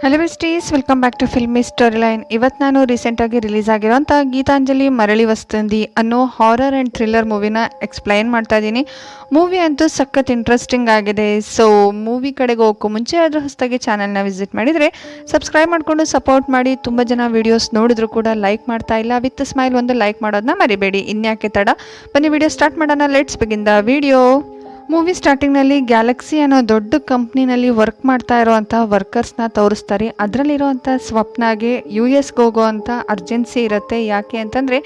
Hello ಮಿಸ್ಟೀಸ್ welcome back to filmy story line ಇವತ್ತು ನಾನು ರೀಸೆಂಟಾಗಿ ರಿಲೀಸ್ ಆಗಿರೋಂಥ ಗೀತಾಂಜಲಿ, ಮರಳಿ ವಸ್ತಂದಿ ಅನ್ನೋ ಹಾರರ್ ಆ್ಯಂಡ್ ಥ್ರಿಲ್ಲರ್ ಮೂವಿನ ಎಕ್ಸ್ಪ್ಲೈನ್ ಮಾಡ್ತಾ ಇದ್ದೀನಿ ಮೂವಿ ಅಂತೂ ಸಖತ್ ಇಂಟ್ರೆಸ್ಟಿಂಗ್ ಆಗಿದೆ. ಸೊ ಮೂವಿ ಕಡೆಗೆ ಹೋಗೋಕ್ಕೂ ಮುಂಚೆ ಆದರೂ ಹೊಸದಾಗಿ ಚಾನಲ್ನ ವಿಸಿಟ್ ಮಾಡಿದರೆ ಸಬ್ಸ್ಕ್ರೈಬ್ ಮಾಡಿಕೊಂಡು ಸಪೋರ್ಟ್ ಮಾಡಿ. ತುಂಬ ಜನ ವೀಡಿಯೋಸ್ ನೋಡಿದ್ರು ಕೂಡ ಲೈಕ್ ಮಾಡ್ತಾ ಇಲ್ಲ. ವಿತ್ ಸ್ಮೈಲ್ ಒಂದು ಲೈಕ್ ಮಾಡೋದನ್ನ ಮರಿಬೇಡಿ. ಇನ್ಯಾಕೆ ತಡ? ಬನ್ನಿ ವಿಡಿಯೋ ಸ್ಟಾರ್ಟ್ ಮಾಡೋಣ. Let's begin the video movie ಸ್ಟಾರ್ಟಿಂಗ್ನಲ್ಲಿ Galaxy ಅನ್ನೋ ದೊಡ್ಡ ಕಂಪ್ನಿನಲ್ಲಿ ವರ್ಕ್ ಮಾಡ್ತಾ ಇರೋವಂಥ ವರ್ಕರ್ಸ್ನ ತೋರಿಸ್ತಾರೆ. ಅದರಲ್ಲಿರುವಂಥ ಸ್ವಪ್ನಾಗೆ ಯು ಎಸ್ಗೆ ಹೋಗೋವಂಥ ಅರ್ಜೆನ್ಸಿ ಇರುತ್ತೆ. ಯಾಕೆ ಅಂತಂದರೆ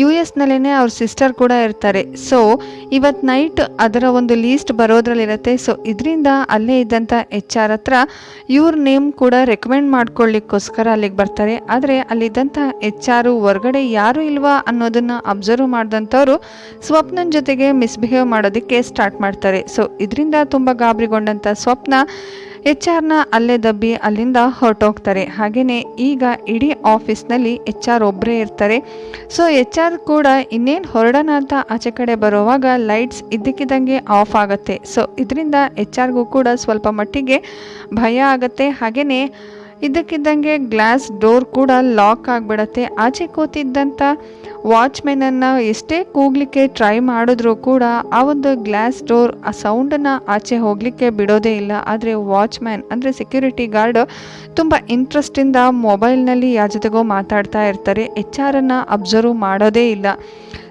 ಯು ಎಸ್ನಲ್ಲೇ ಅವ್ರ ಸಿಸ್ಟರ್ ಕೂಡ ಇರ್ತಾರೆ. ಸೊ ಇವತ್ತು ನೈಟ್ ಅದರ ಒಂದು ಲೀಸ್ಟ್ ಬರೋದ್ರಲ್ಲಿರುತ್ತೆ. ಸೊ ಇದರಿಂದ ಅಲ್ಲೇ ಇದ್ದಂಥ ಎಚ್ ಆರ್ ಹತ್ರ ಇವ್ರ ನೇಮ್ ಕೂಡ ರೆಕಮೆಂಡ್ ಮಾಡ್ಕೊಳ್ಳಿಕ್ಕೋಸ್ಕರ ಅಲ್ಲಿಗೆ ಬರ್ತಾರೆ. ಆದರೆ ಅಲ್ಲಿದ್ದಂಥ ಎಚ್ ಆರ್ ಹೊರಗಡೆ ಯಾರು ಇಲ್ವಾ ಅನ್ನೋದನ್ನು ಅಬ್ಸರ್ವ್ ಮಾಡಿದಂಥವ್ರು ಸ್ವಪ್ನನ ಜೊತೆಗೆ ಮಿಸ್ಬಿಹೇವ್ ಮಾಡೋದಕ್ಕೆ ಸ್ಟಾರ್ಟ್ ಮಾಡ್ತಾರೆ. ಸೊ ಇದರಿಂದ ತುಂಬ ಗಾಬರಿಗೊಂಡಂಥ ಸ್ವಪ್ನ ಎಚ್ ಆರ್ನ ಅಲ್ಲೇ ದಬ್ಬಿ ಅಲ್ಲಿಂದ ಹೊರಟೋಗ್ತಾರೆ. ಹಾಗೆಯೇ ಈಗ ಇಡೀ ಆಫೀಸ್ನಲ್ಲಿ ಎಚ್ ಆರ್ ಒಬ್ಬರೇ ಇರ್ತಾರೆ. ಸೊ ಎಚ್ ಆರ್ ಕೂಡ ಇನ್ನೇನು ಹೊರಡೋಣ ಅಂತ ಆಚೆ ಕಡೆ ಬರುವಾಗ ಲೈಟ್ಸ್ ಇದ್ದಕ್ಕಿದ್ದಂಗೆ ಆಫ್ ಆಗುತ್ತೆ. ಸೊ ಇದರಿಂದ ಎಚ್ ಆರ್ಗೂ ಕೂಡ ಸ್ವಲ್ಪ ಮಟ್ಟಿಗೆ ಭಯ ಆಗುತ್ತೆ. ಹಾಗೆಯೇ ಇದ್ದಕ್ಕಿದ್ದಂಗೆ ಗ್ಲಾಸ್ ಡೋರ್ ಕೂಡ ಲಾಕ್ ಆಗಿಬಿಡತ್ತೆ. ಆಚೆ ಕೂತಿದ್ದಂಥ ವಾಚ್ಮೆನನ್ನು ಎಷ್ಟೇ ಕೂಗ್ಲಿಕ್ಕೆ ಟ್ರೈ ಮಾಡಿದ್ರೂ ಕೂಡ ಆ ಒಂದು ಗ್ಲಾಸ್ ಡೋರ್ ಆ ಸೌಂಡನ್ನು ಆಚೆ ಹೋಗಲಿಕ್ಕೆ ಬಿಡೋದೇ ಇಲ್ಲ. ಆದರೆ ವಾಚ್ಮ್ಯಾನ್ ಅಂದರೆ ಸೆಕ್ಯೂರಿಟಿ ಗಾರ್ಡ್ ತುಂಬ ಇಂಟ್ರೆಸ್ಟಿಂದ ಮೊಬೈಲ್ನಲ್ಲಿ ಯಾರ ಜೊತೆಗೋ ಮಾತಾಡ್ತಾ ಇರ್ತಾರೆ. ಎಚ್ ಆರನ್ನು ಅಬ್ಸರ್ವ್ ಮಾಡೋದೇ ಇಲ್ಲ.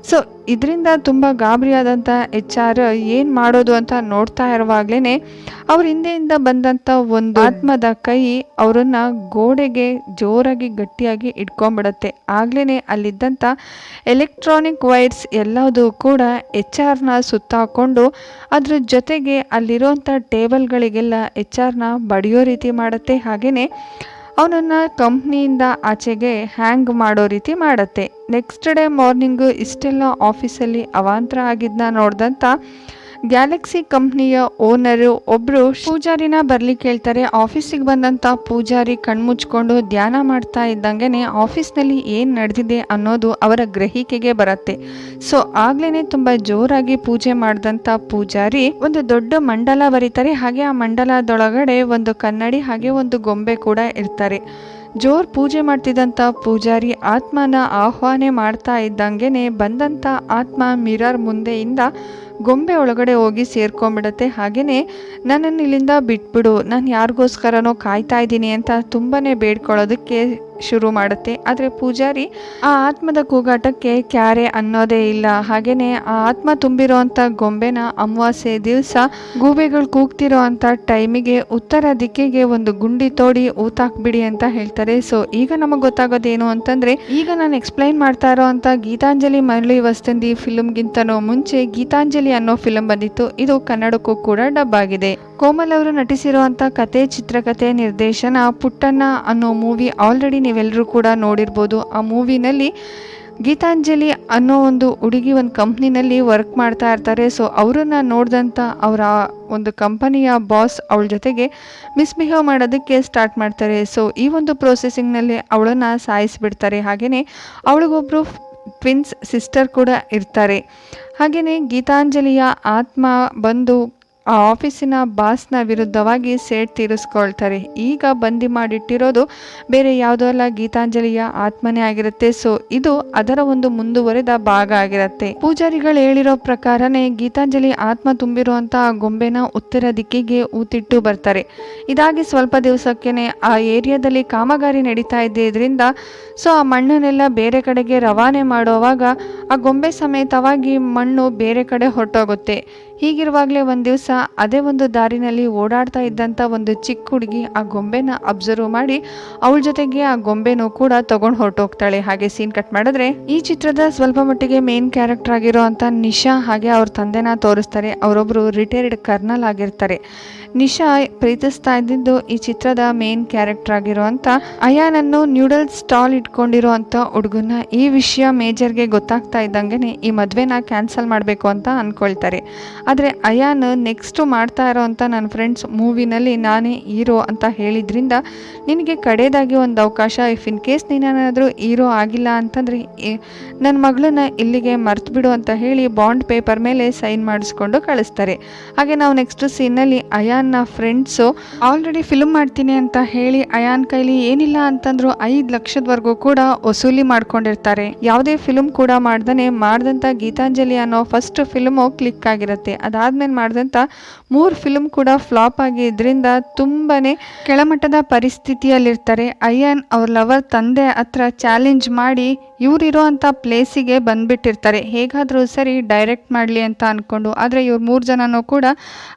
ಸೊ ಇದರಿಂದ ತುಂಬ ಗಾಬರಿಯಾದಂಥ ಎಚ್ ಆರ್ ಏನು ಮಾಡೋದು ಅಂತ ನೋಡ್ತಾ ಇರುವಾಗಲೇ ಅವ್ರ ಹಿಂದೆಯಿಂದ ಬಂದಂಥ ಒಂದು ಆತ್ಮದ ಕೈ ಅವರನ್ನು ಗೋಡೆಗೆ ಜೋರಾಗಿ ಗಟ್ಟಿಯಾಗಿ ಇಟ್ಕೊಂಬಿಡತ್ತೆ. ಆಗ್ಲೇ ಅಲ್ಲಿದ್ದಂಥ ಎಲೆಕ್ಟ್ರಾನಿಕ್ ವೈರ್ಸ್ ಎಲ್ಲದೂ ಕೂಡ ಎಚ್ ಆರ್ನ ಸುತ್ತಾಕೊಂಡು ಅದ್ರ ಜೊತೆಗೆ ಅಲ್ಲಿರೋಂಥ ಟೇಬಲ್ಗಳಿಗೆಲ್ಲ ಎಚ್ ಆರ್ನ ಬಡಿಯೋ ರೀತಿ ಮಾಡುತ್ತೆ. ಹಾಗೆಯೇ ಅವನನ್ನು ಕಂಪ್ನಿಯಿಂದ ಆಚೆಗೆ ಹ್ಯಾಂಗ್ ಮಾಡೋ ರೀತಿ ಮಾಡುತ್ತೆ. ನೆಕ್ಸ್ಟ್ ಡೇ ಮಾರ್ನಿಂಗು ಇಷ್ಟೆಲ್ಲ ಆಫೀಸಲ್ಲಿ ಅವಾಂತರ ಆಗಿದ್ದನ್ನ ನೋಡಿದಂಥ ಗ್ಯಾಲಕ್ಸಿ ಕಂಪ್ನಿಯ ಓನರು ಒಬ್ರು ಪೂಜಾರಿನ ಬರ್ಲಿ ಹೇಳ್ತಾರೆ ಆಫೀಸಿಗೆ ಬಂದಂತ ಪೂಜಾರಿ ಕಣ್ಮುಚ್ಕೊಂಡು ಧ್ಯಾನ ಮಾಡ್ತಾ ಇದ್ದಂಗೆನೆ ಆಫೀಸ್ನಲ್ಲಿ ಏನು ನಡೆದಿದೆ ಅನ್ನೋದು ಅವರ ಗ್ರಹಿಕೆಗೆ ಬರುತ್ತೆ. ಸೊ, ಆಗ್ಲೇನೆ ತುಂಬ ಜೋರಾಗಿ ಪೂಜೆ ಮಾಡಿದಂತ ಪೂಜಾರಿ ಒಂದು ದೊಡ್ಡ ಮಂಡಲ ಬರೀತಾರೆ. ಹಾಗೆ ಆ ಮಂಡಲದೊಳಗಡೆ ಒಂದು ಕನ್ನಡಿ ಹಾಗೆ ಒಂದು ಗೊಂಬೆ ಕೂಡ ಇರ್ತಾರೆ. ಜೋರ್ ಪೂಜೆ ಮಾಡ್ತಿದ್ದಂಥ ಪೂಜಾರಿ ಆತ್ಮನ ಆಹ್ವಾನ ಮಾಡ್ತಾ ಇದ್ದಂಗೆನೆ ಬಂದಂಥ ಆತ್ಮ ಮಿರರ್ ಮುಂದೆಯಿಂದ ಗೊಂಬೆ ಒಳಗಡೆ ಹೋಗಿ ಸೇರ್ಕೊಂಡ್ಬಿಡತ್ತೆ ಹಾಗೆಯೇ ನನ್ನನ್ನು ಇಲ್ಲಿಂದ ಬಿಟ್ಬಿಡು. ನಾನು ಯಾರಿಗೋಸ್ಕರನೋ ಕಾಯ್ತಾ ಇದ್ದೀನಿ ಅಂತ ತುಂಬಾ ಬೇಡ್ಕೊಳ್ಳೋದಕ್ಕೆ ಶುರು ಮಾಡುತ್ತೆ. ಆದರೆ ಪೂಜಾರಿ ಆ ಆತ್ಮದ ಕೂಗಾಟಕ್ಕೆ ಕ್ಯಾರೆ ಅನ್ನೋದೇ ಇಲ್ಲ. ಹಾಗೇನೆ ಆ ಆತ್ಮ ತುಂಬಿರೋವಂಥ ಗೊಂಬೆನ ಅಮಾವಾಸ್ಯೆ ದಿವಸ ಗೂಬೆಗಳು ಕೂಗ್ತಿರೋ ಅಂಥ ಟೈಮಿಗೆ ಉತ್ತರ ದಿಕ್ಕಿಗೆ ಒಂದು ಗುಂಡಿ ತೋಡಿ ಊತಾಕ್ಬಿಡಿ ಅಂತ ಹೇಳ್ತಾರೆ. ಸೊ, ಈಗ ನಮಗೆ ಗೊತ್ತಾಗೋದೇನು ಅಂತಂದರೆ, ಈಗ ನಾನು ಎಕ್ಸ್ಪ್ಲೈನ್ ಮಾಡ್ತಾ ಇರೋ ಅಂತ ಗೀತಾಂಜಲಿ ಮರಳಿ ವಸ್ತಂದಿ ಫಿಲ್ಮ್ಗಿಂತನೂ ಮುಂಚೆ ಗೀತಾಂಜಲಿ ಅನ್ನೋ ಫಿಲಂ ಬಂದಿತ್ತು. ಇದು ಕನ್ನಡಕ್ಕೂ ಕೂಡ ಡಬ್ ಆಗಿದೆ. ಕೋಮಲ್ ಅವರು ನಟಿಸಿರುವಂಥ ಕತೆ ಚಿತ್ರಕಥೆ ನಿರ್ದೇಶನ ಪುಟ್ಟಣ್ಣ ಅನ್ನೋ ಮೂವಿ ಆಲ್ರೆಡಿ ನೀವೆಲ್ಲರೂ ಕೂಡ ನೋಡಿರ್ಬೋದು. ಆ ಮೂವಿನಲ್ಲಿ ಗೀತಾಂಜಲಿ ಅನ್ನೋ ಒಂದು ಹುಡುಗಿ ಒಂದು ಕಂಪ್ನಿನಲ್ಲಿ ವರ್ಕ್ ಮಾಡ್ತಾ ಇರ್ತಾರೆ. ಸೊ ಅವರನ್ನು ನೋಡಿದಂಥ ಅವರ ಒಂದು ಕಂಪನಿಯ ಬಾಸ್ ಅವಳ ಜೊತೆಗೆ ಮಿಸ್ಬಿಹೇವ್ ಮಾಡೋದಕ್ಕೆ ಸ್ಟಾರ್ಟ್ ಮಾಡ್ತಾರೆ. ಸೊ ಈ ಒಂದು ಪ್ರೊಸೆಸಿಂಗ್ನಲ್ಲಿ ಅವಳನ್ನು ಸಾಯಿಸಿಬಿಡ್ತಾರೆ. ಹಾಗೆಯೇ ಅವಳಿಗೊಬ್ಬರು ಟ್ವಿನ್ಸ್ ಸಿಸ್ಟರ್ ಕೂಡ ಇರ್ತಾರೆ. ಹಾಗೆಯೇ ಗೀತಾಂಜಲಿಯ ಆತ್ಮ ಬಂದು ಆ ಆಫೀಸಿನ ಬಾಸ್ನ ವಿರುದ್ಧವಾಗಿ ಸೇಟ್ ತೀರಿಸ್ಕೊಳ್ತಾರೆ. ಈಗ ಬಂದಿ ಮಾಡಿಟ್ಟಿರೋದು ಬೇರೆ ಯಾವುದೋ ಅಲ್ಲ, ಗೀತಾಂಜಲಿಯ ಆತ್ಮನೇ ಆಗಿರುತ್ತೆ. ಸೊ, ಇದು ಅದರ ಒಂದು ಮುಂದುವರೆದ ಭಾಗ ಆಗಿರುತ್ತೆ. ಪೂಜಾರಿಗಳು ಹೇಳಿರೋ ಪ್ರಕಾರನೇ ಗೀತಾಂಜಲಿ ಆತ್ಮ ತುಂಬಿರುವಂತಹ ಗೊಂಬೆನ ಉತ್ತರ ದಿಕ್ಕಿಗೆ ಊತಿಟ್ಟು ಬರ್ತಾರೆ. ಇದಾಗಿ ಸ್ವಲ್ಪ ದಿವಸಕ್ಕೇನೆ ಆ ಏರಿಯಾದಲ್ಲಿ ಕಾಮಗಾರಿ ನಡೀತಾ ಇದರಿಂದ ಸೊ, ಆ ಮಣ್ಣನ್ನೆಲ್ಲ ಬೇರೆ ಕಡೆಗೆ ರವಾನೆ ಮಾಡುವಾಗ ಆ ಗೊಂಬೆ ಸಮೇತವಾಗಿ ಮಣ್ಣು ಬೇರೆ ಕಡೆ ಹೊರಟೋಗುತ್ತೆ. ಹೀಗಿರುವಾಗಲೇ ಒಂದು ದಿವಸ ಅದೇ ಒಂದು ದಾರಿನಲ್ಲಿ ಓಡಾಡ್ತಾ ಇದ್ದಂಥ ಒಂದು ಚಿಕ್ಕ ಹುಡುಗಿ ಆ ಗೊಂಬೆನ ಅಬ್ಸರ್ವ್ ಮಾಡಿ ಅವಳ ಜೊತೆಗೆ ಆ ಗೊಂಬೆನೂ ಕೂಡ ತಗೊಂಡು ಹೊರಟೋಗ್ತಾಳೆ. ಹಾಗೆ ಸೀನ್ ಕಟ್ ಮಾಡಿದ್ರೆ ಈ ಚಿತ್ರದ ಸ್ವಲ್ಪ ಮಟ್ಟಿಗೆ ಮೇನ್ ಕ್ಯಾರೆಕ್ಟರ್ ಆಗಿರೋ ಅಂತ ನಿಶಾ ಹಾಗೆ ಅವ್ರ ತಂದೆನ ತೋರಿಸ್ತಾರೆ. ಅವರೊಬ್ಬರು ರಿಟೈರ್ಡ್ ಕರ್ನಲ್ ಆಗಿರ್ತಾರೆ. ನಿಶಾ ಪ್ರೀತಿಸ್ತಾ ಇದ್ದಿದ್ದು ಈ ಚಿತ್ರದ ಮೇನ್ ಕ್ಯಾರೆಕ್ಟರ್ ಆಗಿರುವಂತ ಅಯಾನನ್ನು ನ್ಯೂಡಲ್ಸ್ ಸ್ಟಾಲ್ ಇಟ್ಕೊಂಡಿರೋ ಅಂತ ಹುಡುಗನ ಈ ವಿಷಯ ಮೇಜರ್ಗೆ ಗೊತ್ತಾಗ್ತಾ ಇದ್ದಂಗೆ ಈ ಮದುವೆನ ಕ್ಯಾನ್ಸಲ್ ಮಾಡಬೇಕು ಅಂತ ಅನ್ಕೊಳ್ತಾರೆ. ಆದರೆ ಅಯಾನ್ ನೆಕ್ಸ್ಟು ಮಾಡ್ತಾ ಇರೋವಂಥ ನನ್ನ ಫ್ರೆಂಡ್ಸ್ ಮೂವಿನಲ್ಲಿ ನಾನೇ ಹೀರೋ ಅಂತ ಹೇಳಿದ್ರಿಂದ ನಿನಗೆ ಕಡೆಯದಾಗಿ ಒಂದು ಅವಕಾಶ ಇಫ್ ಇನ್ ಕೇಸ್ ನೀನೇನಾದರೂ ಹೀರೋ ಆಗಿಲ್ಲ ಅಂತಂದರೆ ನನ್ನ ಮಗಳನ್ನ ಇಲ್ಲಿಗೆ ಮರ್ತು ಅಂತ ಹೇಳಿ ಬಾಂಡ್ ಪೇಪರ್ ಮೇಲೆ ಸೈನ್ ಮಾಡಿಸ್ಕೊಂಡು ಕಳಿಸ್ತಾರೆ. ಹಾಗೆ ನಾವು ನೆಕ್ಸ್ಟ್ ಸೀನಲ್ಲಿ ಅಯಾನ್ನ ಫ್ರೆಂಡ್ಸು ಆಲ್ರೆಡಿ ಫಿಲ್ಮ್ ಮಾಡ್ತೀನಿ ಅಂತ ಹೇಳಿ ಅಯಾನ್ ಕೈಲಿ ಏನಿಲ್ಲ ಅಂತಂದ್ರು ಐದು ಲಕ್ಷದವರೆಗೂ ಕೂಡ ವಸೂಲಿ ಮಾಡ್ಕೊಂಡಿರ್ತಾರೆ. ಯಾವುದೇ ಫಿಲ್ಮ್ ಕೂಡ ಮಾಡ್ದೇ ಮಾಡಿದಂಥ ಗೀತಾಂಜಲಿ ಅನ್ನೋ ಫಸ್ಟ್ ಫಿಲ್ಮು ಕ್ಲಿಕ್ ಆಗಿರುತ್ತೆ. ಅದಾದ್ಮೇಲೆ ಮಾಡ್ದಂಥ ಮೂರು ಫಿಲ್ಮ್ ಕೂಡ ಫ್ಲಾಪ್ ಆಗಿ ಇದರಿಂದ ತುಂಬಾನೇ ಕೆಳಮಟ್ಟದ ಪರಿಸ್ಥಿತಿಯಲ್ಲಿರ್ತಾರೆ. ಅಯ್ಯನ್ ಅವ್ರ ಲವರ್ ತಂದೆ ಹತ್ರ ಚಾಲೆಂಜ್ ಮಾಡಿ ಇವರಿರೋ ಅಂಥ ಪ್ಲೇಸಿಗೆ ಬಂದ್ಬಿಟ್ಟಿರ್ತಾರೆ. ಹೇಗಾದರೂ ಸರಿ ಡೈರೆಕ್ಟ್ ಮಾಡಲಿ ಅಂತ ಅಂದ್ಕೊಂಡು ಆದರೆ ಇವ್ರು ಮೂರು ಜನನೂ ಕೂಡ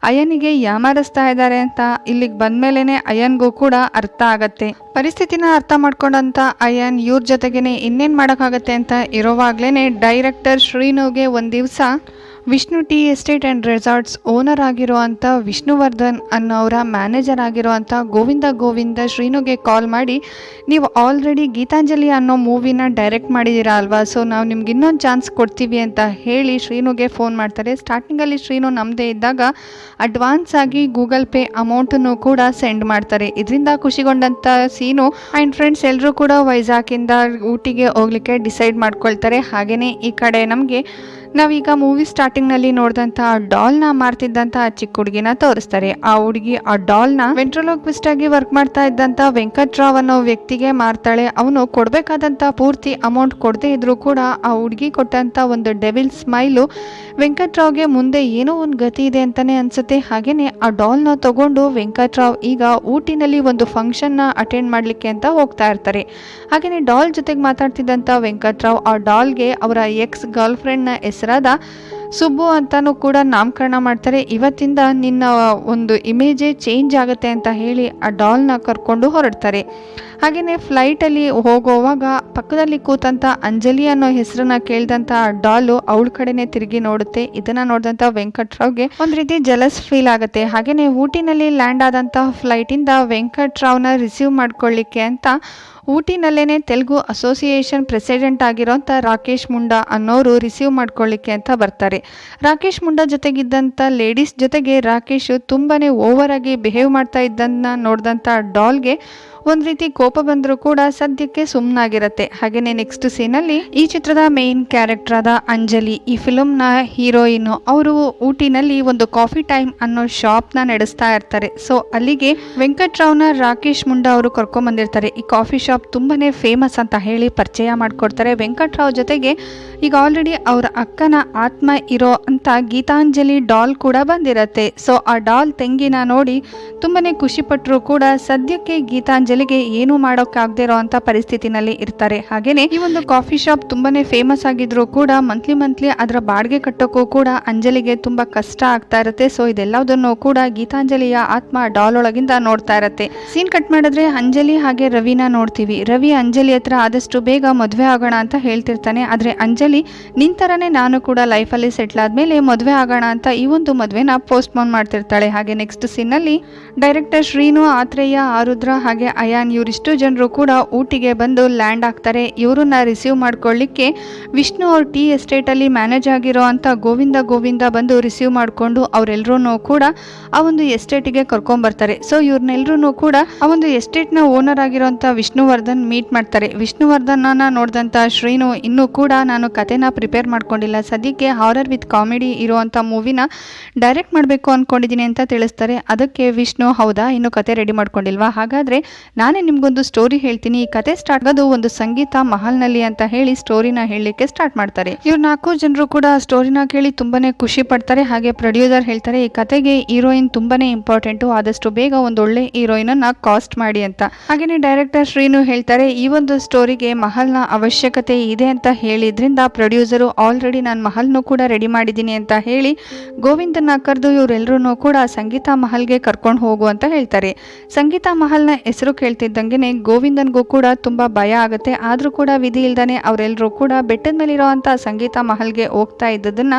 ಅಯ್ಯನಿಗೆ ಯಾಮಾರಿಸ್ತಾ ಇದ್ದಾರೆ ಅಂತ ಇಲ್ಲಿಗೆ ಬಂದಮೇಲೆ ಅಯ್ಯನ್ಗೂ ಕೂಡ ಅರ್ಥ ಆಗತ್ತೆ. ಪರಿಸ್ಥಿತಿನ ಅರ್ಥ ಮಾಡ್ಕೊಂಡಂತ ಅಯ್ಯನ್ ಇವ್ರ ಜೊತೆಗೇನೆ ಇನ್ನೇನು ಮಾಡೋಕ್ಕಾಗತ್ತೆ ಅಂತ ಇರೋವಾಗ್ಲೇ ಡೈರೆಕ್ಟರ್ ಶ್ರೀನುಗೆ ಒಂದು ದಿವಸ Vishnu tea estate and resorts owner ಆಗಿರುವಂಥ ವಿಷ್ಣುವರ್ಧನ್ ಅನ್ನೋರ ಮ್ಯಾನೇಜರ್ ಆಗಿರುವಂಥ ಗೋವಿಂದ ಗೋವಿಂದ ಶ್ರೀನುಗೆ ಕಾಲ್ ಮಾಡಿ, ನೀವು ಆಲ್ರೆಡಿ ಗೀತಾಂಜಲಿ ಅನ್ನೋ ಮೂವಿನ ಡೈರೆಕ್ಟ್ ಮಾಡಿದ್ದೀರಾ ಅಲ್ವಾ? ಸೊ ನಾವು ನಿಮ್ಗೆ ಇನ್ನೊಂದು ಚಾನ್ಸ್ ಕೊಡ್ತೀವಿ ಅಂತ ಹೇಳಿ ಶ್ರೀನುಗೆ ಫೋನ್ ಮಾಡ್ತಾರೆ. ಸ್ಟಾರ್ಟಿಂಗಲ್ಲಿ ಶ್ರೀನು ನಮ್ಮದೇ ಇದ್ದಾಗ ಅಡ್ವಾನ್ಸ್ ಆಗಿ ಗೂಗಲ್ ಪೇ ಅಮೌಂಟನ್ನು ಕೂಡ ಸೆಂಡ್ ಮಾಡ್ತಾರೆ. ಇದರಿಂದ ಖುಷಿಗೊಂಡಂಥ ಸೀನು ಆ್ಯಂಡ್ ಫ್ರೆಂಡ್ಸ್ ಎಲ್ಲರೂ ಕೂಡ ವೈಜಾಕಿಂದ ಊಟಿಗೆ ಹೋಗ್ಲಿಕ್ಕೆ ಡಿಸೈಡ್ ಮಾಡ್ಕೊಳ್ತಾರೆ. ಹಾಗೆಯೇ ಈ ಕಡೆ ನಮಗೆ ನಾವೀಗ ಮೂವಿ ಸ್ಟಾರ್ಟಿಂಗ್ನಲ್ಲಿ ನೋಡಿದಂಥ ಆ ಡಾಲ್ನ ಮಾರ್ತಿದ್ದಂಥ ಚಿಕ್ಕ ಹುಡುಗಿನ ತೋರಿಸ್ತಾರೆ. ಆ ಹುಡುಗಿ ಆ ಡಾಲ್ನ ವೆಂಟ್ರಲೋಕ್ವಿಸ್ಟ್ ಆಗಿ ವರ್ಕ್ ಮಾಡ್ತಾ ಇದ್ದಂಥ ವೆಂಕಟ್ರಾವ್ ಅನ್ನೋ ವ್ಯಕ್ತಿಗೆ ಮಾರ್ತಾಳೆ. ಅವನು ಕೊಡಬೇಕಾದಂಥ ಪೂರ್ತಿ ಅಮೌಂಟ್ ಕೊಡದೇ ಇದ್ರೂ ಕೂಡ ಆ ಹುಡುಗಿ ಕೊಟ್ಟಂಥ ಒಂದು ಡೆವಿಲ್ ಸ್ಮೈಲು ವೆಂಕಟ್ರಾವ್ಗೆ ಮುಂದೆ ಏನೋ ಒಂದು ಗತಿ ಇದೆ ಅಂತಾನೆ ಅನ್ಸುತ್ತೆ. ಹಾಗೆಯೇ ಆ ಡಾಲ್ನ ತಗೊಂಡು ವೆಂಕಟ್ರಾವ್ ಈಗ ಊಟಿನಲ್ಲಿ ಒಂದು ಫಂಕ್ಷನ್ನ ಅಟೆಂಡ್ ಮಾಡಲಿಕ್ಕೆ ಅಂತ ಹೋಗ್ತಾ ಇರ್ತಾರೆ. ಹಾಗೆಯೇ ಡಾಲ್ ಜೊತೆಗೆ ಮಾತಾಡ್ತಿದ್ದಂಥ ವೆಂಕಟ್ರಾವ್ ಆ ಡಾಲ್ಗೆ ಅವರ ಎಕ್ಸ್ ಗರ್ಲ್ ಫ್ರೆಂಡ್ನ ಹೆಸರಾದ ಸುಬ್ಬು ಅಂತಾನೂ ಕೂಡ ನಾಮಕರಣ ಮಾಡ್ತಾರೆ. ಇವತ್ತಿಂದ ನಿನ್ನ ಒಂದು ಇಮೇಜೇ ಚೇಂಜ್ ಆಗುತ್ತೆ ಅಂತ ಹೇಳಿ ಆ ಡಾಲ್ನ ಕರ್ಕೊಂಡು ಹೊರಡ್ತಾರೆ. ಹಾಗೆಯೇ ಫ್ಲೈಟಲ್ಲಿ ಹೋಗೋವಾಗ ಪಕ್ಕದಲ್ಲಿ ಕೂತಂಥ ಅಂಜಲಿ ಅನ್ನೋ ಹೆಸರನ್ನ ಕೇಳಿದಂಥ ಆ ಡಾಲು ಅವಳ ಕಡೆನೇ ತಿರುಗಿ ನೋಡುತ್ತೆ. ಇದನ್ನು ನೋಡಿದಂಥ ವೆಂಕಟ್ರಾವ್ಗೆ ಒಂದು ರೀತಿ ಜಲಸ್ ಫೀಲ್ ಆಗುತ್ತೆ. ಹಾಗೆಯೇ ಊಟಿನಲ್ಲಿ ಲ್ಯಾಂಡ್ ಆದಂಥ ಫ್ಲೈಟಿಂದ ವೆಂಕಟರಾವ್ನ ರಿಸೀವ್ ಮಾಡ್ಕೊಳ್ಳಿಕ್ಕೆ ಅಂತ ಊಟಿನಲ್ಲೇನೆ ತೆಲುಗು ಅಸೋಸಿಯೇಷನ್ ಪ್ರೆಸಿಡೆಂಟ್ ಆಗಿರೋಂಥ ರಾಕೇಶ್ ಮುಂಡಾ ಅನ್ನೋರು ರಿಸೀವ್ ಮಾಡ್ಕೊಳ್ಳಿಕ್ಕೆ ಅಂತ ಬರ್ತಾರೆ. ರಾಕೇಶ್ ಮುಂಡಾ ಜೊತೆಗಿದ್ದಂಥ ಲೇಡೀಸ್ ಜೊತೆಗೆ ರಾಕೇಶ್ ತುಂಬಾ ಓವರಾಗಿ ಬಿಹೇವ್ ಮಾಡ್ತಾ ಇದ್ದನ್ನ ನೋಡಿದಂಥ ಡಾಲ್ಗೆ ಒಂದು ರೀತಿ ಕೋಪ ಬಂದರೂ ಕೂಡ ಸದ್ಯಕ್ಕೆ ಸುಮ್ಮನಾಗಿರುತ್ತೆ ಹಾಗೆಯೇ ನೆಕ್ಸ್ಟ್ ಸೀನಲ್ಲಿ ಈ ಚಿತ್ರದ ಮೇನ್ ಕ್ಯಾರೆಕ್ಟರ್ ಆದ ಅಂಜಲಿ ಈ ಫಿಲಮ್ನ ಹೀರೋಯಿನ್ ಅವರು ಊಟಿನಲ್ಲಿ ಒಂದು ಕಾಫಿ ಟೈಮ್ ಅನ್ನೋ ಶಾಪ್ನ ನಡೆಸ್ತಾ ಇರ್ತಾರೆ. ಸೊ ಅಲ್ಲಿಗೆ ವೆಂಕಟ್ರಾವ್ನ ರಾಕೇಶ್ ಮುಂಡಾ ಅವರು ಕರ್ಕೊಂಬಂದಿರ್ತಾರೆ ಈ ಕಾಫಿ ಶಾಪ್ ತುಂಬಾನೇ ಫೇಮಸ್ ಅಂತ ಹೇಳಿ ಪರಿಚಯ ಮಾಡಿಕೊಡ್ತಾರೆ. ವೆಂಕಟರಾವ್ ಜೊತೆಗೆ ಈಗ ಆಲ್ರೆಡಿ ಅವರ ಅಕ್ಕನ ಆತ್ಮ ಇರೋ ಅಂತ ಗೀತಾಂಜಲಿ ಡಾಲ್ ಕೂಡ ಬಂದಿರತ್ತೆ. ಸೊ ಆ ಡಾಲ್ ತೆಂಗಿನ ನೋಡಿ ತುಂಬಾನೇ ಖುಷಿ ಪಟ್ಟರು ಕೂಡ ಸದ್ಯಕ್ಕೆ ಗೀತಾಂಜಲಿಗೆ ಏನು ಮಾಡೋಕ್ಕಾಗದೇ ಇರೋ ಅಂತ ಪರಿಸ್ಥಿತಿನಲ್ಲಿ ಇರ್ತಾರೆ. ಹಾಗೇನೆ ಈ ಒಂದು ಕಾಫಿ ಶಾಪ್ ತುಂಬಾನೇ ಫೇಮಸ್ ಆಗಿದ್ರು ಕೂಡ ಮಂತ್ಲಿ ಮಂತ್ಲಿ ಅದರ ಬಾಡಿಗೆ ಕಟ್ಟೋಕ್ಕೂ ಕೂಡ ಅಂಜಲಿಗೆ ತುಂಬಾ ಕಷ್ಟ ಆಗ್ತಾ ಇರುತ್ತೆ. ಸೊ ಇದೆಲ್ಲದನ್ನು ಕೂಡ ಗೀತಾಂಜಲಿಯ ಆತ್ಮ ಡಾಲ್ ಒಳಗಿಂದ ನೋಡ್ತಾ ಇರತ್ತೆ. ಸೀನ್ ಕಟ್ ಮಾಡಿದ್ರೆ ಅಂಜಲಿ ಹಾಗೆ ರವಿನ ನೋಡ್ತೀವಿ. ರವಿ ಅಂಜಲಿ ಹತ್ರ ಆದಷ್ಟು ಬೇಗ ಮದುವೆ ಆಗೋಣ ಅಂತ ಹೇಳ್ತಿರ್ತಾನೆ. ಆದ್ರೆ ಅಂಜಲಿ ನಿನ್ ಥರನೇ ನಾನು ಕೂಡ ಲೈಫಲ್ಲಿ ಸೆಟ್ಲ್ ಆದ್ಮೇಲೆ ಮದುವೆ ಆಗೋಣ ಅಂತ ಈ ಒಂದು ಮದುವೆನ ಪೋಸ್ಟ್ಪೋನ್ ಮಾಡ್ತಿರ್ತಾಳೆ. ಹಾಗೆ ನೆಕ್ಸ್ಟ್ ಸೀನಲ್ಲಿ ಡೈರೆಕ್ಟರ್ ಶ್ರೀನು, ಆತ್ರೇಯ, ಆರುದ್ರ ಹಾಗೆ ಅಯಾನ್ ಇವರಿಷ್ಟು ಜನರು ಕೂಡ ಊಟಿಗೆ ಬಂದು ಲ್ಯಾಂಡ್ ಆಗ್ತಾರೆ ಇವರನ್ನ ರಿಸೀವ್ ಮಾಡ್ಕೊಳ್ಳಿಕ್ಕೆ ವಿಷ್ಣು ಅವ್ರ ಟೀ ಎಸ್ಟೇಟಲ್ಲಿ ಮ್ಯಾನೇಜ್ ಆಗಿರೋ ಅಂತ ಗೋವಿಂದ ಗೋವಿಂದ ಬಂದು ರಿಸೀವ್ ಮಾಡಿಕೊಂಡು ಅವರೆಲ್ಲರೂ ಕೂಡ ಆ ಒಂದು ಎಸ್ಟೇಟಿಗೆ ಕರ್ಕೊಂಬರ್ತಾರೆ. ಸೊ ಇವ್ರನ್ನೆಲ್ಲರೂ ಕೂಡ ಆ ಒಂದು ಎಸ್ಟೇಟ್ನ ಓನರ್ ಆಗಿರೋಂಥ ವಿಷ್ಣುವರ್ಧನ್ ಮೀಟ್ ಮಾಡ್ತಾರೆ. ವಿಷ್ಣುವರ್ಧನ್ನ ನೋಡಿದಂಥ ಶ್ರೀನು ಇನ್ನೂ ಕೂಡ ನಾನು ಕತೆನ ಪ್ರಿಪೇರ್ ಮಾಡ್ಕೊಂಡಿಲ್ಲ. ಸದ್ಯಕ್ಕೆ ಹಾರರ್ ವಿತ್ ಕಾಮಿಡಿ ಇರುವಂಥ ಮೂವಿನ ಡೈರೆಕ್ಟ್ ಮಾಡಬೇಕು ಅಂದ್ಕೊಂಡಿದ್ದೀನಿ ಅಂತ ತಿಳಿಸ್ತಾರೆ. ಅದಕ್ಕೆ ವಿಷ್ಣು ಹೌದಾ? ಇನ್ನು ಕತೆ ರೆಡಿ ಮಾಡ್ಕೊಂಡಿಲ್ವಾ? ಹಾಗಾದ್ರೆ ನಾನೇ ನಿಮ್ಗೊಂದು ಸ್ಟೋರಿ ಹೇಳ್ತೀನಿ. ಈ ಕತೆ ಸ್ಟಾರ್ಟ್ ಆಗೋದು ಒಂದು ಸಂಗೀತ ಮಹಲ್ನಲ್ಲಿ ಅಂತ ಹೇಳಿ ಸ್ಟೋರಿನ ಹೇಳಲಿಕ್ಕೆ ಸ್ಟಾರ್ಟ್ ಮಾಡ್ತಾರೆ. ಇವ್ರು ನಾಲ್ಕು ಜನರು ಕೂಡ ಸ್ಟೋರಿನ ಕೇಳಿ ತುಂಬಾನೇ ಖುಷಿ ಪಡ್ತಾರೆ. ಹಾಗೆ ಪ್ರೊಡ್ಯೂಸರ್ ಹೇಳ್ತಾರೆ, ಈ ಕತೆಗೆ ಹೀರೋಯಿನ್ ತುಂಬಾನೇ ಇಂಪಾರ್ಟೆಂಟು ಆದಷ್ಟು ಬೇಗ ಒಂದು ಒಳ್ಳೆ ಅನ್ನ ಕಾಸ್ಟ್ ಮಾಡಿ ಅಂತ. ಹಾಗೇನೆ ಡೈರೆಕ್ಟರ್ ಶ್ರೀನು ಹೇಳ್ತಾರೆ, ಈ ಒಂದು ಸ್ಟೋರಿಗೆ ಮಹಲ್ನ ಅವಶ್ಯಕತೆ ಇದೆ ಅಂತ ಹೇಳಿದ್ರಿಂದ ಪ್ರೊಡ್ಯೂಸರು ಆಲ್ರೆಡಿ ನಾನು ಮಹಲ್ನು ಕೂಡ ರೆಡಿ ಮಾಡಿದ್ದೀನಿ ಅಂತ ಹೇಳಿ ಗೋವಿಂದನ ಕರೆದು ಇವರೆಲ್ಲರೂ ಕೂಡ ಸಂಗೀತ ಮಹಲ್ಗೆ ಕರ್ಕೊಂಡು ಅಂತ ಹೇಳ್ತಾರೆ. ಸಂಗೀತ ಮಹಲ್ನ ಹೆಸರು ಕೇಳ್ತಿದ್ದಂಗೆ ಗೋವಿಂದನ್ಗೂ ಕೂಡ ತುಂಬ ಭಯ ಆಗುತ್ತೆ. ಆದರೂ ಕೂಡ ವಿಧಿ ಇಲ್ದಾನೆ ಅವರೆಲ್ಲರೂ ಕೂಡ ಬೆಟ್ಟದ ಮೇಲಿರೋವಂಥ ಸಂಗೀತ ಮಹಲ್ಗೆ ಹೋಗ್ತಾ ಇದ್ದದನ್ನು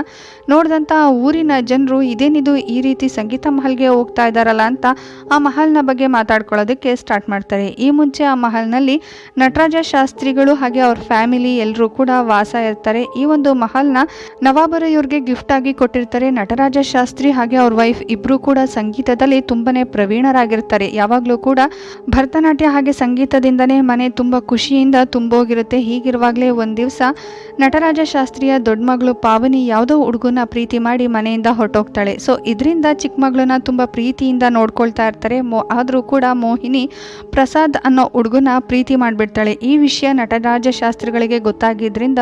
ನೋಡಿದಂಥ ಊರಿನ ಜನರು, ಇದೇನಿದು ಈ ರೀತಿ ಸಂಗೀತ ಮಹಲ್ಗೆ ಹೋಗ್ತಾ ಇದ್ದಾರಲ್ಲ ಅಂತ ಆ ಮಹಲ್ನ ಬಗ್ಗೆ ಮಾತಾಡ್ಕೊಳ್ಳೋದಕ್ಕೆ ಸ್ಟಾರ್ಟ್ ಮಾಡ್ತಾರೆ. ಈ ಮುಂಚೆ ಆ ಮಹಲ್ನಲ್ಲಿ ನಟರಾಜ ಶಾಸ್ತ್ರಿಗಳು ಹಾಗೆ ಅವ್ರ ಫ್ಯಾಮಿಲಿ ಎಲ್ಲರೂ ಕೂಡ ವಾಸ ಇರ್ತಾರೆ. ಈ ಒಂದು ಮಹಲ್ನ ನವಾಬರು ಇವ್ರಿಗೆ ಗಿಫ್ಟ್ ಆಗಿ ಕೊಟ್ಟಿರ್ತಾರೆ ನಟರಾಜ ಶಾಸ್ತ್ರಿ ಹಾಗೆ ಅವ್ರ ವೈಫ್ ಇಬ್ರು ಕೂಡ ಸಂಗೀತದಲ್ಲಿ ತುಂಬಾನೇ ಪ್ರವೀಣರಾಗಿರ್ತಾರೆ. ಯಾವಾಗಲೂ ಕೂಡ ಭರತನಾಟ್ಯ ಹಾಗೆ ಸಂಗೀತದಿಂದನೇ ಮನೆ ತುಂಬ ಖುಷಿಯಿಂದ ತುಂಬೋಗಿರುತ್ತೆ. ಹೀಗಿರುವಾಗಲೇ ಒಂದು ದಿವಸ ನಟರಾಜ ಶಾಸ್ತ್ರಿಯ ದೊಡ್ಡ ಮಗಳು ಪಾವನಿ ಯಾವುದೋ ಹುಡುಗನ ಪ್ರೀತಿ ಮಾಡಿ ಮನೆಯಿಂದ ಹೊರಟೋಗ್ತಾಳೆ. ಸೊ, ಇದರಿಂದ ಚಿಕ್ಕ ಮಗಳನ್ನ ತುಂಬ ಪ್ರೀತಿಯಿಂದ ನೋಡ್ಕೊಳ್ತಾ ಇರ್ತಾರೆ. ಮೋ, ಆದರೂ ಕೂಡ ಮೋಹಿನಿ ಪ್ರಸಾದ್ ಅನ್ನೋ ಹುಡುಗನ ಪ್ರೀತಿ ಮಾಡಿಬಿಡ್ತಾಳೆ. ಈ ವಿಷಯ ನಟರಾಜ ಶಾಸ್ತ್ರಿಗಳಿಗೆ ಗೊತ್ತಾಗಿದ್ದರಿಂದ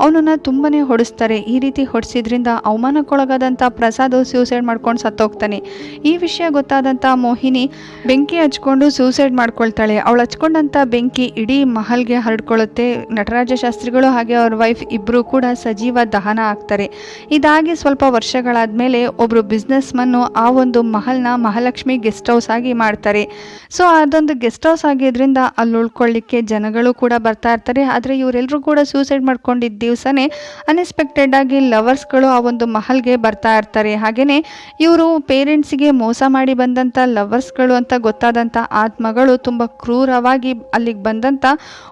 ಅವನನ್ನು ತುಂಬಾನೇ ಹೊಡಿಸ್ತಾರೆ. ಈ ರೀತಿ ಹೊಡಿಸಿದ್ರಿಂದ ಅವಮಾನಕ್ಕೊಳಗಾದಂಥ ಪ್ರಸಾದ್ ಸೂಸೈಡ್ ಮಾಡ್ಕೊಂಡು ಸತ್ತೋಗ್ತಾನೆ. ಈ ವಿಷಯ ಗೊತ್ತಾದಂಥ ಮೋಹಿನಿ ಬೆಂಕಿ ಹಚ್ಕೊಂಡು ಸೂಸೈಡ್ ಮಾಡ್ಕೊಳ್ತಾಳೆ. ಅವಳು ಹಚ್ಕೊಂಡಂಥ ಬೆಂಕಿ ಇಡೀ ಮಹಲ್ಗೆ ಹರಡ್ಕೊಳ್ಳುತ್ತೆ. ನಟರಾಜ ಶಾಸ್ತ್ರಿಗಳು ಹಾಗೆ ಅವ್ರ ವೈಫ್ ಇಬ್ಬರು ಕೂಡ ಸಜೀವ ದಹನ ಆಗ್ತಾರೆ. ಇದಾಗಿ ಸ್ವಲ್ಪ ವರ್ಷಗಳಾದ ಮೇಲೆ ಒಬ್ಬರು ಬಿಸ್ನೆಸ್ ಮನ್ನು ಆ ಒಂದು ಮಹಲ್ನ ಮಹಾಲಕ್ಷ್ಮಿ ಗೆಸ್ಟ್ ಹೌಸ್ ಆಗಿ ಮಾಡ್ತಾರೆ. ಸೊ ಅದೊಂದು ಗೆಸ್ಟ್ ಹೌಸ್ ಆಗಿದ್ರಿಂದ ಅಲ್ಲಿ ಉಳ್ಕೊಳ್ಳಿಕ್ಕೆ ಜನಗಳು ಕೂಡ ಬರ್ತಾ ಇರ್ತಾರೆ. ಆದರೆ ಇವರೆಲ್ಲರೂ ಕೂಡ ಸೂಸೈಡ್ ಮಾಡ್ಕೊಂಡಿದ್ದ ದಿವಸನೇ ಅನ್ಎಕ್ಸ್ಪೆಕ್ಟೆಡ್ ಆಗಿ ಲವರ್ಸ್ಗಳು ಆ ಒಂದು ಮಹಲ್ಗೆ ಬರ್ತಾ ಇರ್ತಾರೆ. ಹಾಗೆಯೇ ಇವರು ಪೇರೆಂಟ್ಸಿಗೆ ಮೋಸ ಮಾಡಿ ಬಂದಂಥ ಲವರ್ಸ್ಗಳು ಅಂತ ಗೊತ್ತಾದಂಥ ಆತ್ಮಗಳು ತುಂಬ ಕ್ರೂರವಾಗಿ ಅಲ್ಲಿಗೆ ಬಂದಂಥ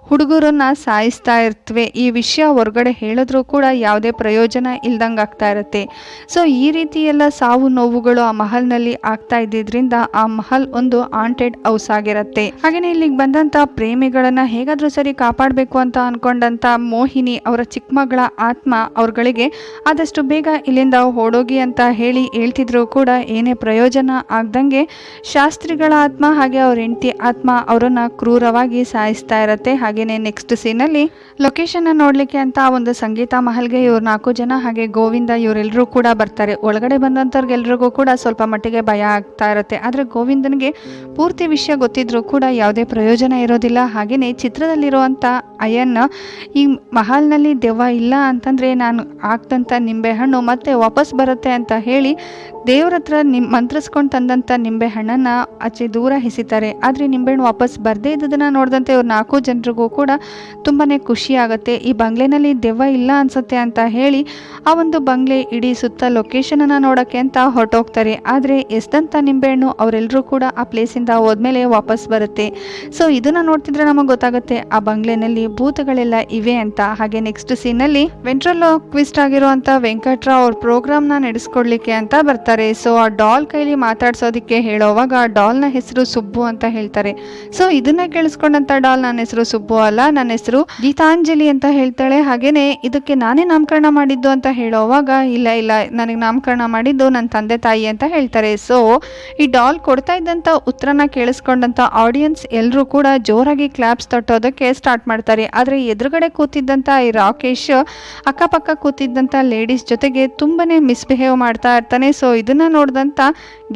ಹುಡುಗರನ್ನ ಸಾಯಿಸ್ತಾ ಇರ್ತವೆ. ಈ ವಿಷಯ ಹೊರಗಡೆ ಹೇಳಿದ್ರೂ ಕೂಡ ಯಾವುದೇ ಪ್ರಯೋಜನ ಇಲ್ದಂಗೆ ಆಗ್ತಾ ಇರುತ್ತೆ. ಸೊ ಈ ರೀತಿ ಎಲ್ಲ ಸಾವು ನೋವುಗಳು ಆ ಮಹಲ್ನಲ್ಲಿ ಆಗ್ತಾ ಇದ್ದಿದ್ರಿಂದ ಆ ಮಹಲ್ ಒಂದು ಆಂಟೆಡ್ ಹೌಸ್ ಆಗಿರುತ್ತೆ. ಹಾಗೆಯೇ ಇಲ್ಲಿಗೆ ಬಂದಂಥ ಪ್ರೇಮಿಗಳನ್ನ ಹೇಗಾದರೂ ಸರಿ ಕಾಪಾಡಬೇಕು ಅಂತ ಅನ್ಕೊಂಡಂತ ಮೋಹಿನಿ ಅವರ ಚಿಕ್ಕ ಮಗಳ ಆತ್ಮ ಅವ್ರಗಳಿಗೆ ಆದಷ್ಟು ಬೇಗ ಇಲ್ಲಿಂದ ಓಡೋಗಿ ಅಂತ ಹೇಳಿ ಹೇಳ್ತಿದ್ರು ಕೂಡ ಏನೇ ಪ್ರಯೋಜನ ಆಗ್ದಂಗೆ ಶಾಸ್ತ್ರಿಗಳ ಆತ್ಮ ಹಾಗೆ ಅವ್ರ ಹೆಂಡತಿ ಆತ್ಮ ಅವರನ್ನ ಕ್ರೂರವಾಗಿ ಸಾಯಿಸ್ತಾ ಇರತ್ತೆ. ಹಾಗೇನೆ ನೆಕ್ಸ್ಟ್ ಸೀನಲ್ಲಿ ಲೊಕೇಶನ್ ನೋಡ್ಲಿಕ್ಕೆ ಅಂತ ಒಂದು ಸಂಗೀತ ಮಹಲ್ಗೆ ಇವ್ರು ನಾಲ್ಕು ಜನ ಹಾಗೆ ಗೋವಿಂದ ಇವರೆಲ್ಲರೂ ಕೂಡ ಬರ್ತಾರೆ. ಒಳಗಡೆ ಬಂದಂಥವ್ರಿಗೆಲ್ರಿಗೂ ಕೂಡ ಸ್ವಲ್ಪ ಮಟ್ಟಿಗೆ ಭಯ ಆಗ್ತಾ ಇರುತ್ತೆ. ಆದರೆ ಗೋವಿಂದನಿಗೆ ಪೂರ್ತಿ ವಿಷಯ ಗೊತ್ತಿದ್ರೂ ಕೂಡ ಯಾವುದೇ ಪ್ರಯೋಜನ ಇರೋದಿಲ್ಲ. ಹಾಗೆಯೇ ಚಿತ್ರದಲ್ಲಿರುವಂಥ ಅಯ್ಯನ್ನ ಈ ಮಹಲ್ನಲ್ಲಿ ದೆವ್ವ ಇಲ್ಲ ಅಂತಂದರೆ ನಾನು ಹಾಕ್ದಂಥ ನಿಂಬೆಹಣ್ಣು ಮತ್ತೆ ವಾಪಸ್ ಬರುತ್ತೆ ಅಂತ ಹೇಳಿ ದೇವ್ರ ಹತ್ರ ನಿಮ್, ಮಂತ್ರಿಸ್ಕೊಂಡು ತಂದಂಥ ನಿಂಬೆಹಣ್ಣನ್ನು ಆಚೆ ದೂರ ಎಸಿತಾರೆ. ಆದರೆ ನಿಂಬೆಹಣ್ಣು ವಾಪಸ್ ಬರದೇ ಇದ್ದದನ್ನು ನೋಡಿದಂತೆ ಇವ್ರು ನಾಲ್ಕು ಜನರಿಗೂ ಕೂಡ ತುಂಬಾ ಖುಷಿ ಆಗುತ್ತೆ. ಈ ಬಂಗ್ಲೆನಲ್ಲಿ ದೆವ್ವ ಇಲ್ಲ ಅನ್ಸುತ್ತೆ ಅಂತ ಹೇಳಿ ಆ ಒಂದು ಬಂಗ್ಲೆ ಇಡೀ ಸುತ್ತ ಲೊಕೇಶನನ್ನು ನೋಡೋಕ್ಕೆ ಅಂತ ಹೊರಟೋಗ್ತಾರೆ. ಆದರೆ ಎಸ್ದಂಥ ನಿಂಬೆಹಣ್ಣು ಅವರೆಲ್ಲರೂ ಕೂಡ ಆ ಪ್ಲೇಸಿಂದ ಹೋದ್ಮೇಲೆ ವಾಪಸ್ ಬರುತ್ತೆ. ಸೊ ಇದನ್ನು ನೋಡ್ತಿದ್ರೆ ನಮಗೆ ಗೊತ್ತಾಗುತ್ತೆ, ಆ ಬಂಗ್ಲೆನಲ್ಲಿ ಭೂತಗಳೆಲ್ಲ ಇವೆ ಅಂತ. ಹಾಗೆ ನೆಕ್ಸ್ಟ್ ಸೀನಲ್ಲಿ ವೆಂಟ್ರಲ್ ಕ್ವಿಸ್ಟ್ ಆಗಿರುವಂಥ ವೆಂಕಟ್ರಾವ್ ಅವ್ರ ಪ್ರೋಗ್ರಾಮ್ನ ನಡೆಸ್ಕೊಡ್ಲಿಕ್ಕೆ ಅಂತ ಬರ್ತಾರೆ. ಸೊ ಆ ಡಾಲ್ ಕೈಲಿ ಮಾತಾಡ್ಸೋದಕ್ಕೆ ಹೇಳೋವಾಗ ಆ ಡಾಲ್ನ ಹೆಸರು ಸುಬ್ಬು ಅಂತ ಹೇಳ್ತಾರೆ. ಸೊ ಇದನ್ನ ಕೇಳಿಸ್ಕೊಂಡಂತ ಡಾಲ್ ನನ್ನ ಹೆಸರು ಸುಬ್ಬು ಅಲ್ಲ, ನನ್ನ ಹೆಸರು ಗೀತಾಂಜಲಿ ಅಂತ ಹೇಳ್ತಾಳೆ. ಹಾಗೇನೆ ಇದಕ್ಕೆ ನಾನೇ ನಾಮಕರಣ ಮಾಡಿದ್ದು ಅಂತ ಹೇಳೋವಾಗ, ಇಲ್ಲ ಇಲ್ಲ, ನನಗೆ ನಾಮಕರಣ ಮಾಡಿದ್ದು ನನ್ನ ತಂದೆ ತಾಯಿ ಅಂತ ಹೇಳ್ತಾರೆ. ಸೊ ಈ ಡಾಲ್ ಕೊಡ್ತಾ ಇದ್ದಂಥ ಉತ್ತರನ ಕೇಳಿಸ್ಕೊಂಡಂಥ ಆಡಿಯನ್ಸ್ ಎಲ್ಲರೂ ಕೂಡ ಜೋರಾಗಿ ಕ್ಲಾಪ್ಸ್ ತಟ್ಟೋದಕ್ಕೆ ಸ್ಟಾರ್ಟ್ ಮಾಡ್ತಾರೆ. ಆದರೆ ಎದುರುಗಡೆ ಕೂತಿದ್ದಂಥ ಈ ರಾಕೇಶ್, ಅಕ್ಕಪಕ್ಕ ಕೂತಿದ್ದಂಥ ಲೇಡೀಸ್ ಜೊತೆಗೆ ತುಂಬನೇ ಮಿಸ್ಬಿಹೇವ್ ಮಾಡ್ತಾ ಇರ್ತಾನೆ. ಸೊ ಇದನ್ನ ನೋಡಿದಂಥ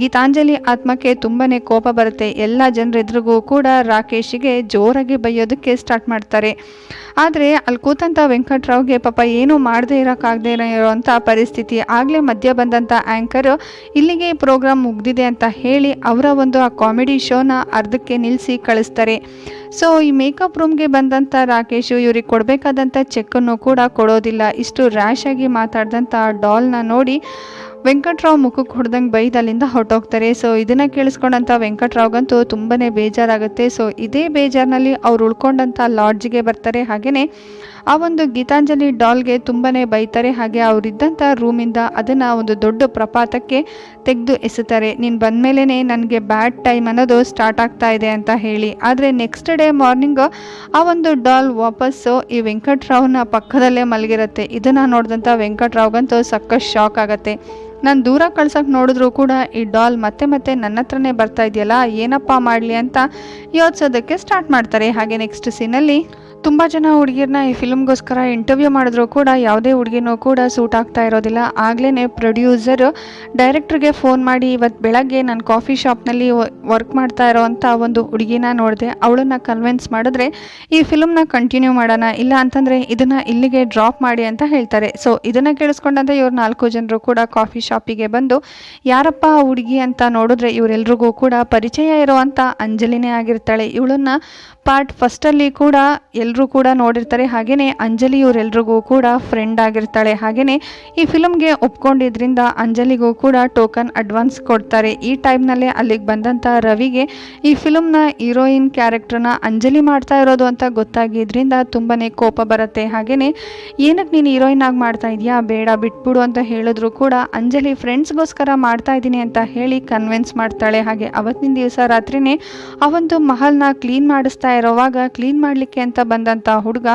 ಗೀತಾಂಜಲಿ ಆತ್ಮಕ್ಕೆ ತುಂಬಾ ಕೋಪ ಬರುತ್ತೆ. ಎಲ್ಲ ಜನರ ಎದುರಿಗೂ ಕೂಡ ರಾಕೇಶಿಗೆ ಜೋರಾಗಿ ಬೈಯೋದಕ್ಕೆ ಸ್ಟಾರ್ಟ್ ಮಾಡ್ತಾರೆ. ಆದರೆ ಅಲ್ಲಿ ಕೂತಂಥ ವೆಂಕಟರಾವ್ಗೆ ಪಾಪ ಏನೂ ಮಾಡದೇ ಇರೋಕ್ಕಾಗದೇ ಇರೋವಂಥ ಪರಿಸ್ಥಿತಿ. ಆಗಲೇ ಮಧ್ಯ ಬಂದಂಥ ಆ್ಯಂಕರು ಇಲ್ಲಿಗೆ ಪ್ರೋಗ್ರಾಮ್ ಮುಗ್ದಿದೆ ಅಂತ ಹೇಳಿ ಅವರ ಒಂದು ಆ ಕಾಮಿಡಿ ಶೋನ ಅರ್ಧಕ್ಕೆ ನಿಲ್ಲಿಸಿ ಕಳಿಸ್ತಾರೆ. ಸೊ ಈ ಮೇಕಪ್ ರೂಮ್ಗೆ ಬಂದಂಥ ರಾಕೇಶು ಇವ್ರಿಗೆ ಕೊಡಬೇಕಾದಂಥ ಚೆಕ್ಕನ್ನು ಕೂಡ ಕೊಡೋದಿಲ್ಲ. ಇಷ್ಟು ರ್ಯಾಶ್ ಆಗಿ ಮಾತಾಡಿದಂಥ ಡಾಲ್ನ ನೋಡಿ ವೆಂಕಟ್ರಾವ್ ಮುಖಕ್ಕೆ ಹೊಡೆದಂಗೆ ಬೈದು ಅಲ್ಲಿಂದ ಹೊರಟೋಗ್ತಾರೆ. ಸೊ ಇದನ್ನು ಕೇಳಿಸ್ಕೊಂಡಂಥ ವೆಂಕಟ್ರಾವ್ಗಂತೂ ತುಂಬಾ ಬೇಜಾರಾಗುತ್ತೆ. ಸೊ ಇದೇ ಬೇಜಾರಿನಲ್ಲಿ ಅವ್ರು ಉಳ್ಕೊಂಡಂಥ ಲಾಡ್ಜ್ಗೆ ಬರ್ತಾರೆ. ಹಾಗೆಯೇ ಆ ಒಂದು ಗೀತಾಂಜಲಿ ಡಾಲ್ಗೆ ತುಂಬಾ ಬೈತಾರೆ. ಹಾಗೆ ಅವರಿದ್ದಂಥ ರೂಮಿಂದ ಅದನ್ನು ಒಂದು ದೊಡ್ಡ ಪ್ರಪಾತಕ್ಕೆ ತೆಗೆದು ಎಸೆತಾರೆ. ನೀನು ಬಂದಮೇಲೆ ನನಗೆ ಬ್ಯಾಡ್ ಟೈಮ್ ಅನ್ನೋದು ಸ್ಟಾರ್ಟ್ ಆಗ್ತಾ ಇದೆ ಅಂತ ಹೇಳಿ. ಆದರೆ ನೆಕ್ಸ್ಟ್ ಡೇ ಮಾರ್ನಿಂಗ್ ಆ ಒಂದು ಡಾಲ್ ವಾಪಸ್ಸು ಈ ವೆಂಕಟ್ರಾವ್ನ ಪಕ್ಕದಲ್ಲೇ ಮಲಗಿರುತ್ತೆ. ಇದನ್ನು ನೋಡಿದಂಥ ವೆಂಕಟ್ರಾವ್ಗಂತೂ ಸಕ್ಕ ಶಾಕ್ ಆಗುತ್ತೆ. ನಾನು ದೂರ ಕಳ್ಸೋಕೆ ನೋಡಿದ್ರೂ ಕೂಡ ಈ ಡಾಲ್ ಮತ್ತೆ ಮತ್ತೆ ನನ್ನ ಹತ್ರನೇ ಬರ್ತಾ ಇದೆಯಲ್ಲ, ಏನಪ್ಪ ಮಾಡಲಿ ಅಂತ ಯೋಚಿಸೋದಕ್ಕೆ ಸ್ಟಾರ್ಟ್ ಮಾಡ್ತಾರೆ. ಹಾಗೆ ನೆಕ್ಸ್ಟ್ ಸೀನಲ್ಲಿ ತುಂಬ ಜನ ಹುಡುಗಿರನ್ನ ಈ ಫಿಲ್ಮ್ಗೋಸ್ಕರ ಇಂಟರ್ವ್ಯೂ ಮಾಡಿದ್ರು ಕೂಡ, ಯಾವುದೇ ಹುಡುಗಿನೂ ಕೂಡ ಸೂಟ್ ಆಗ್ತಾ ಇರೋದಿಲ್ಲ. ಆಗಲೇ ಪ್ರೊಡ್ಯೂಸರ್ ಡೈರೆಕ್ಟ್ರಿಗೆ ಫೋನ್ ಮಾಡಿ ಇವತ್ತು ಬೆಳಗ್ಗೆ ನಾನು ಕಾಫಿ ಶಾಪ್ನಲ್ಲಿ ವರ್ಕ್ ಮಾಡ್ತಾ ಇರೋವಂಥ ಒಂದು ಹುಡುಗಿನ ನೋಡಿದೆ. ಅವಳನ್ನ ಕನ್ವಿನ್ಸ್ ಮಾಡಿದ್ರೆ, ಈ ಫಿಲ್ಮ್ನ ಕಂಟಿನ್ಯೂ ಮಾಡೋಣ, ಇಲ್ಲ ಅಂತಂದರೆ ಇದನ್ನು ಇಲ್ಲಿಗೆ ಡ್ರಾಪ್ ಮಾಡಿ ಅಂತ ಹೇಳ್ತಾರೆ. ಸೊ ಇದನ್ನು ಕೇಳಿಸ್ಕೊಂಡಂತೆ ಇವ್ರು ನಾಲ್ಕು ಜನರು ಕೂಡ ಕಾಫಿ ಶಾಪಿಗೆ ಬಂದು, ಯಾರಪ್ಪ ಆ ಹುಡುಗಿ ಅಂತ ನೋಡಿದ್ರೆ ಇವರೆಲ್ರಿಗೂ ಕೂಡ ಪರಿಚಯ ಇರುವಂಥ ಅಂಜಲಿನೇ ಆಗಿರ್ತಾಳೆ. ಇವಳನ್ನ ಪಾರ್ಟ್ ಫಸ್ಟಲ್ಲಿ ಕೂಡ ಎಲ್ಲರೂ ಕೂಡ ನೋಡಿರ್ತಾರೆ. ಹಾಗೆಯೇ ಅಂಜಲಿ ಇವರೆಲ್ರಿಗೂ ಕೂಡ ಫ್ರೆಂಡ್ ಆಗಿರ್ತಾಳೆ. ಹಾಗೆಯೇ ಈ ಫಿಲಮ್ಗೆ ಒಪ್ಕೊಂಡಿದ್ರಿಂದ ಅಂಜಲಿಗೂ ಕೂಡ ಟೋಕನ್ ಅಡ್ವಾನ್ಸ್ ಕೊಡ್ತಾರೆ. ಈ ಟೈಮ್ನಲ್ಲೇ ಅಲ್ಲಿಗೆ ಬಂದಂಥ ರವಿಗೆ ಈ ಫಿಲಮ್ನ ಹೀರೋಯಿನ್ ಕ್ಯಾರೆಕ್ಟರ್ನ ಅಂಜಲಿ ಮಾಡ್ತಾ ಇರೋದು ಅಂತ ಗೊತ್ತಾಗಿದ್ದರಿಂದ ತುಂಬಾ ಕೋಪ ಬರುತ್ತೆ. ಹಾಗೆಯೇ ಏನಕ್ಕೆ ನೀನು ಹೀರೋಯಿನ್ ಆಗಿ ಮಾಡ್ತಾ ಇದೆಯಾ? ಬೇಡ, ಬಿಟ್ಬಿಡು ಅಂತ ಹೇಳಿದ್ರು ಕೂಡ ಅಂಜಲಿ ಫ್ರೆಂಡ್ಸ್ಗೋಸ್ಕರ ಮಾಡ್ತಾ ಇದ್ದೀನಿ ಅಂತ ಹೇಳಿ ಕನ್ವಿನ್ಸ್ ಮಾಡ್ತಾಳೆ. ಹಾಗೆ ಅವತ್ತಿನ ದಿವಸ ರಾತ್ರಿನೇ ಆ ಒಂದು ಮಹಲ್ನ ಕ್ಲೀನ್ ಮಾಡಿಸ್ತಾ ಇರೋವಾಗ ಕ್ಲೀನ್ ಮಾಡಲಿಕ್ಕೆ ಅಂತ ಬಂದಂಥ ಹುಡುಗ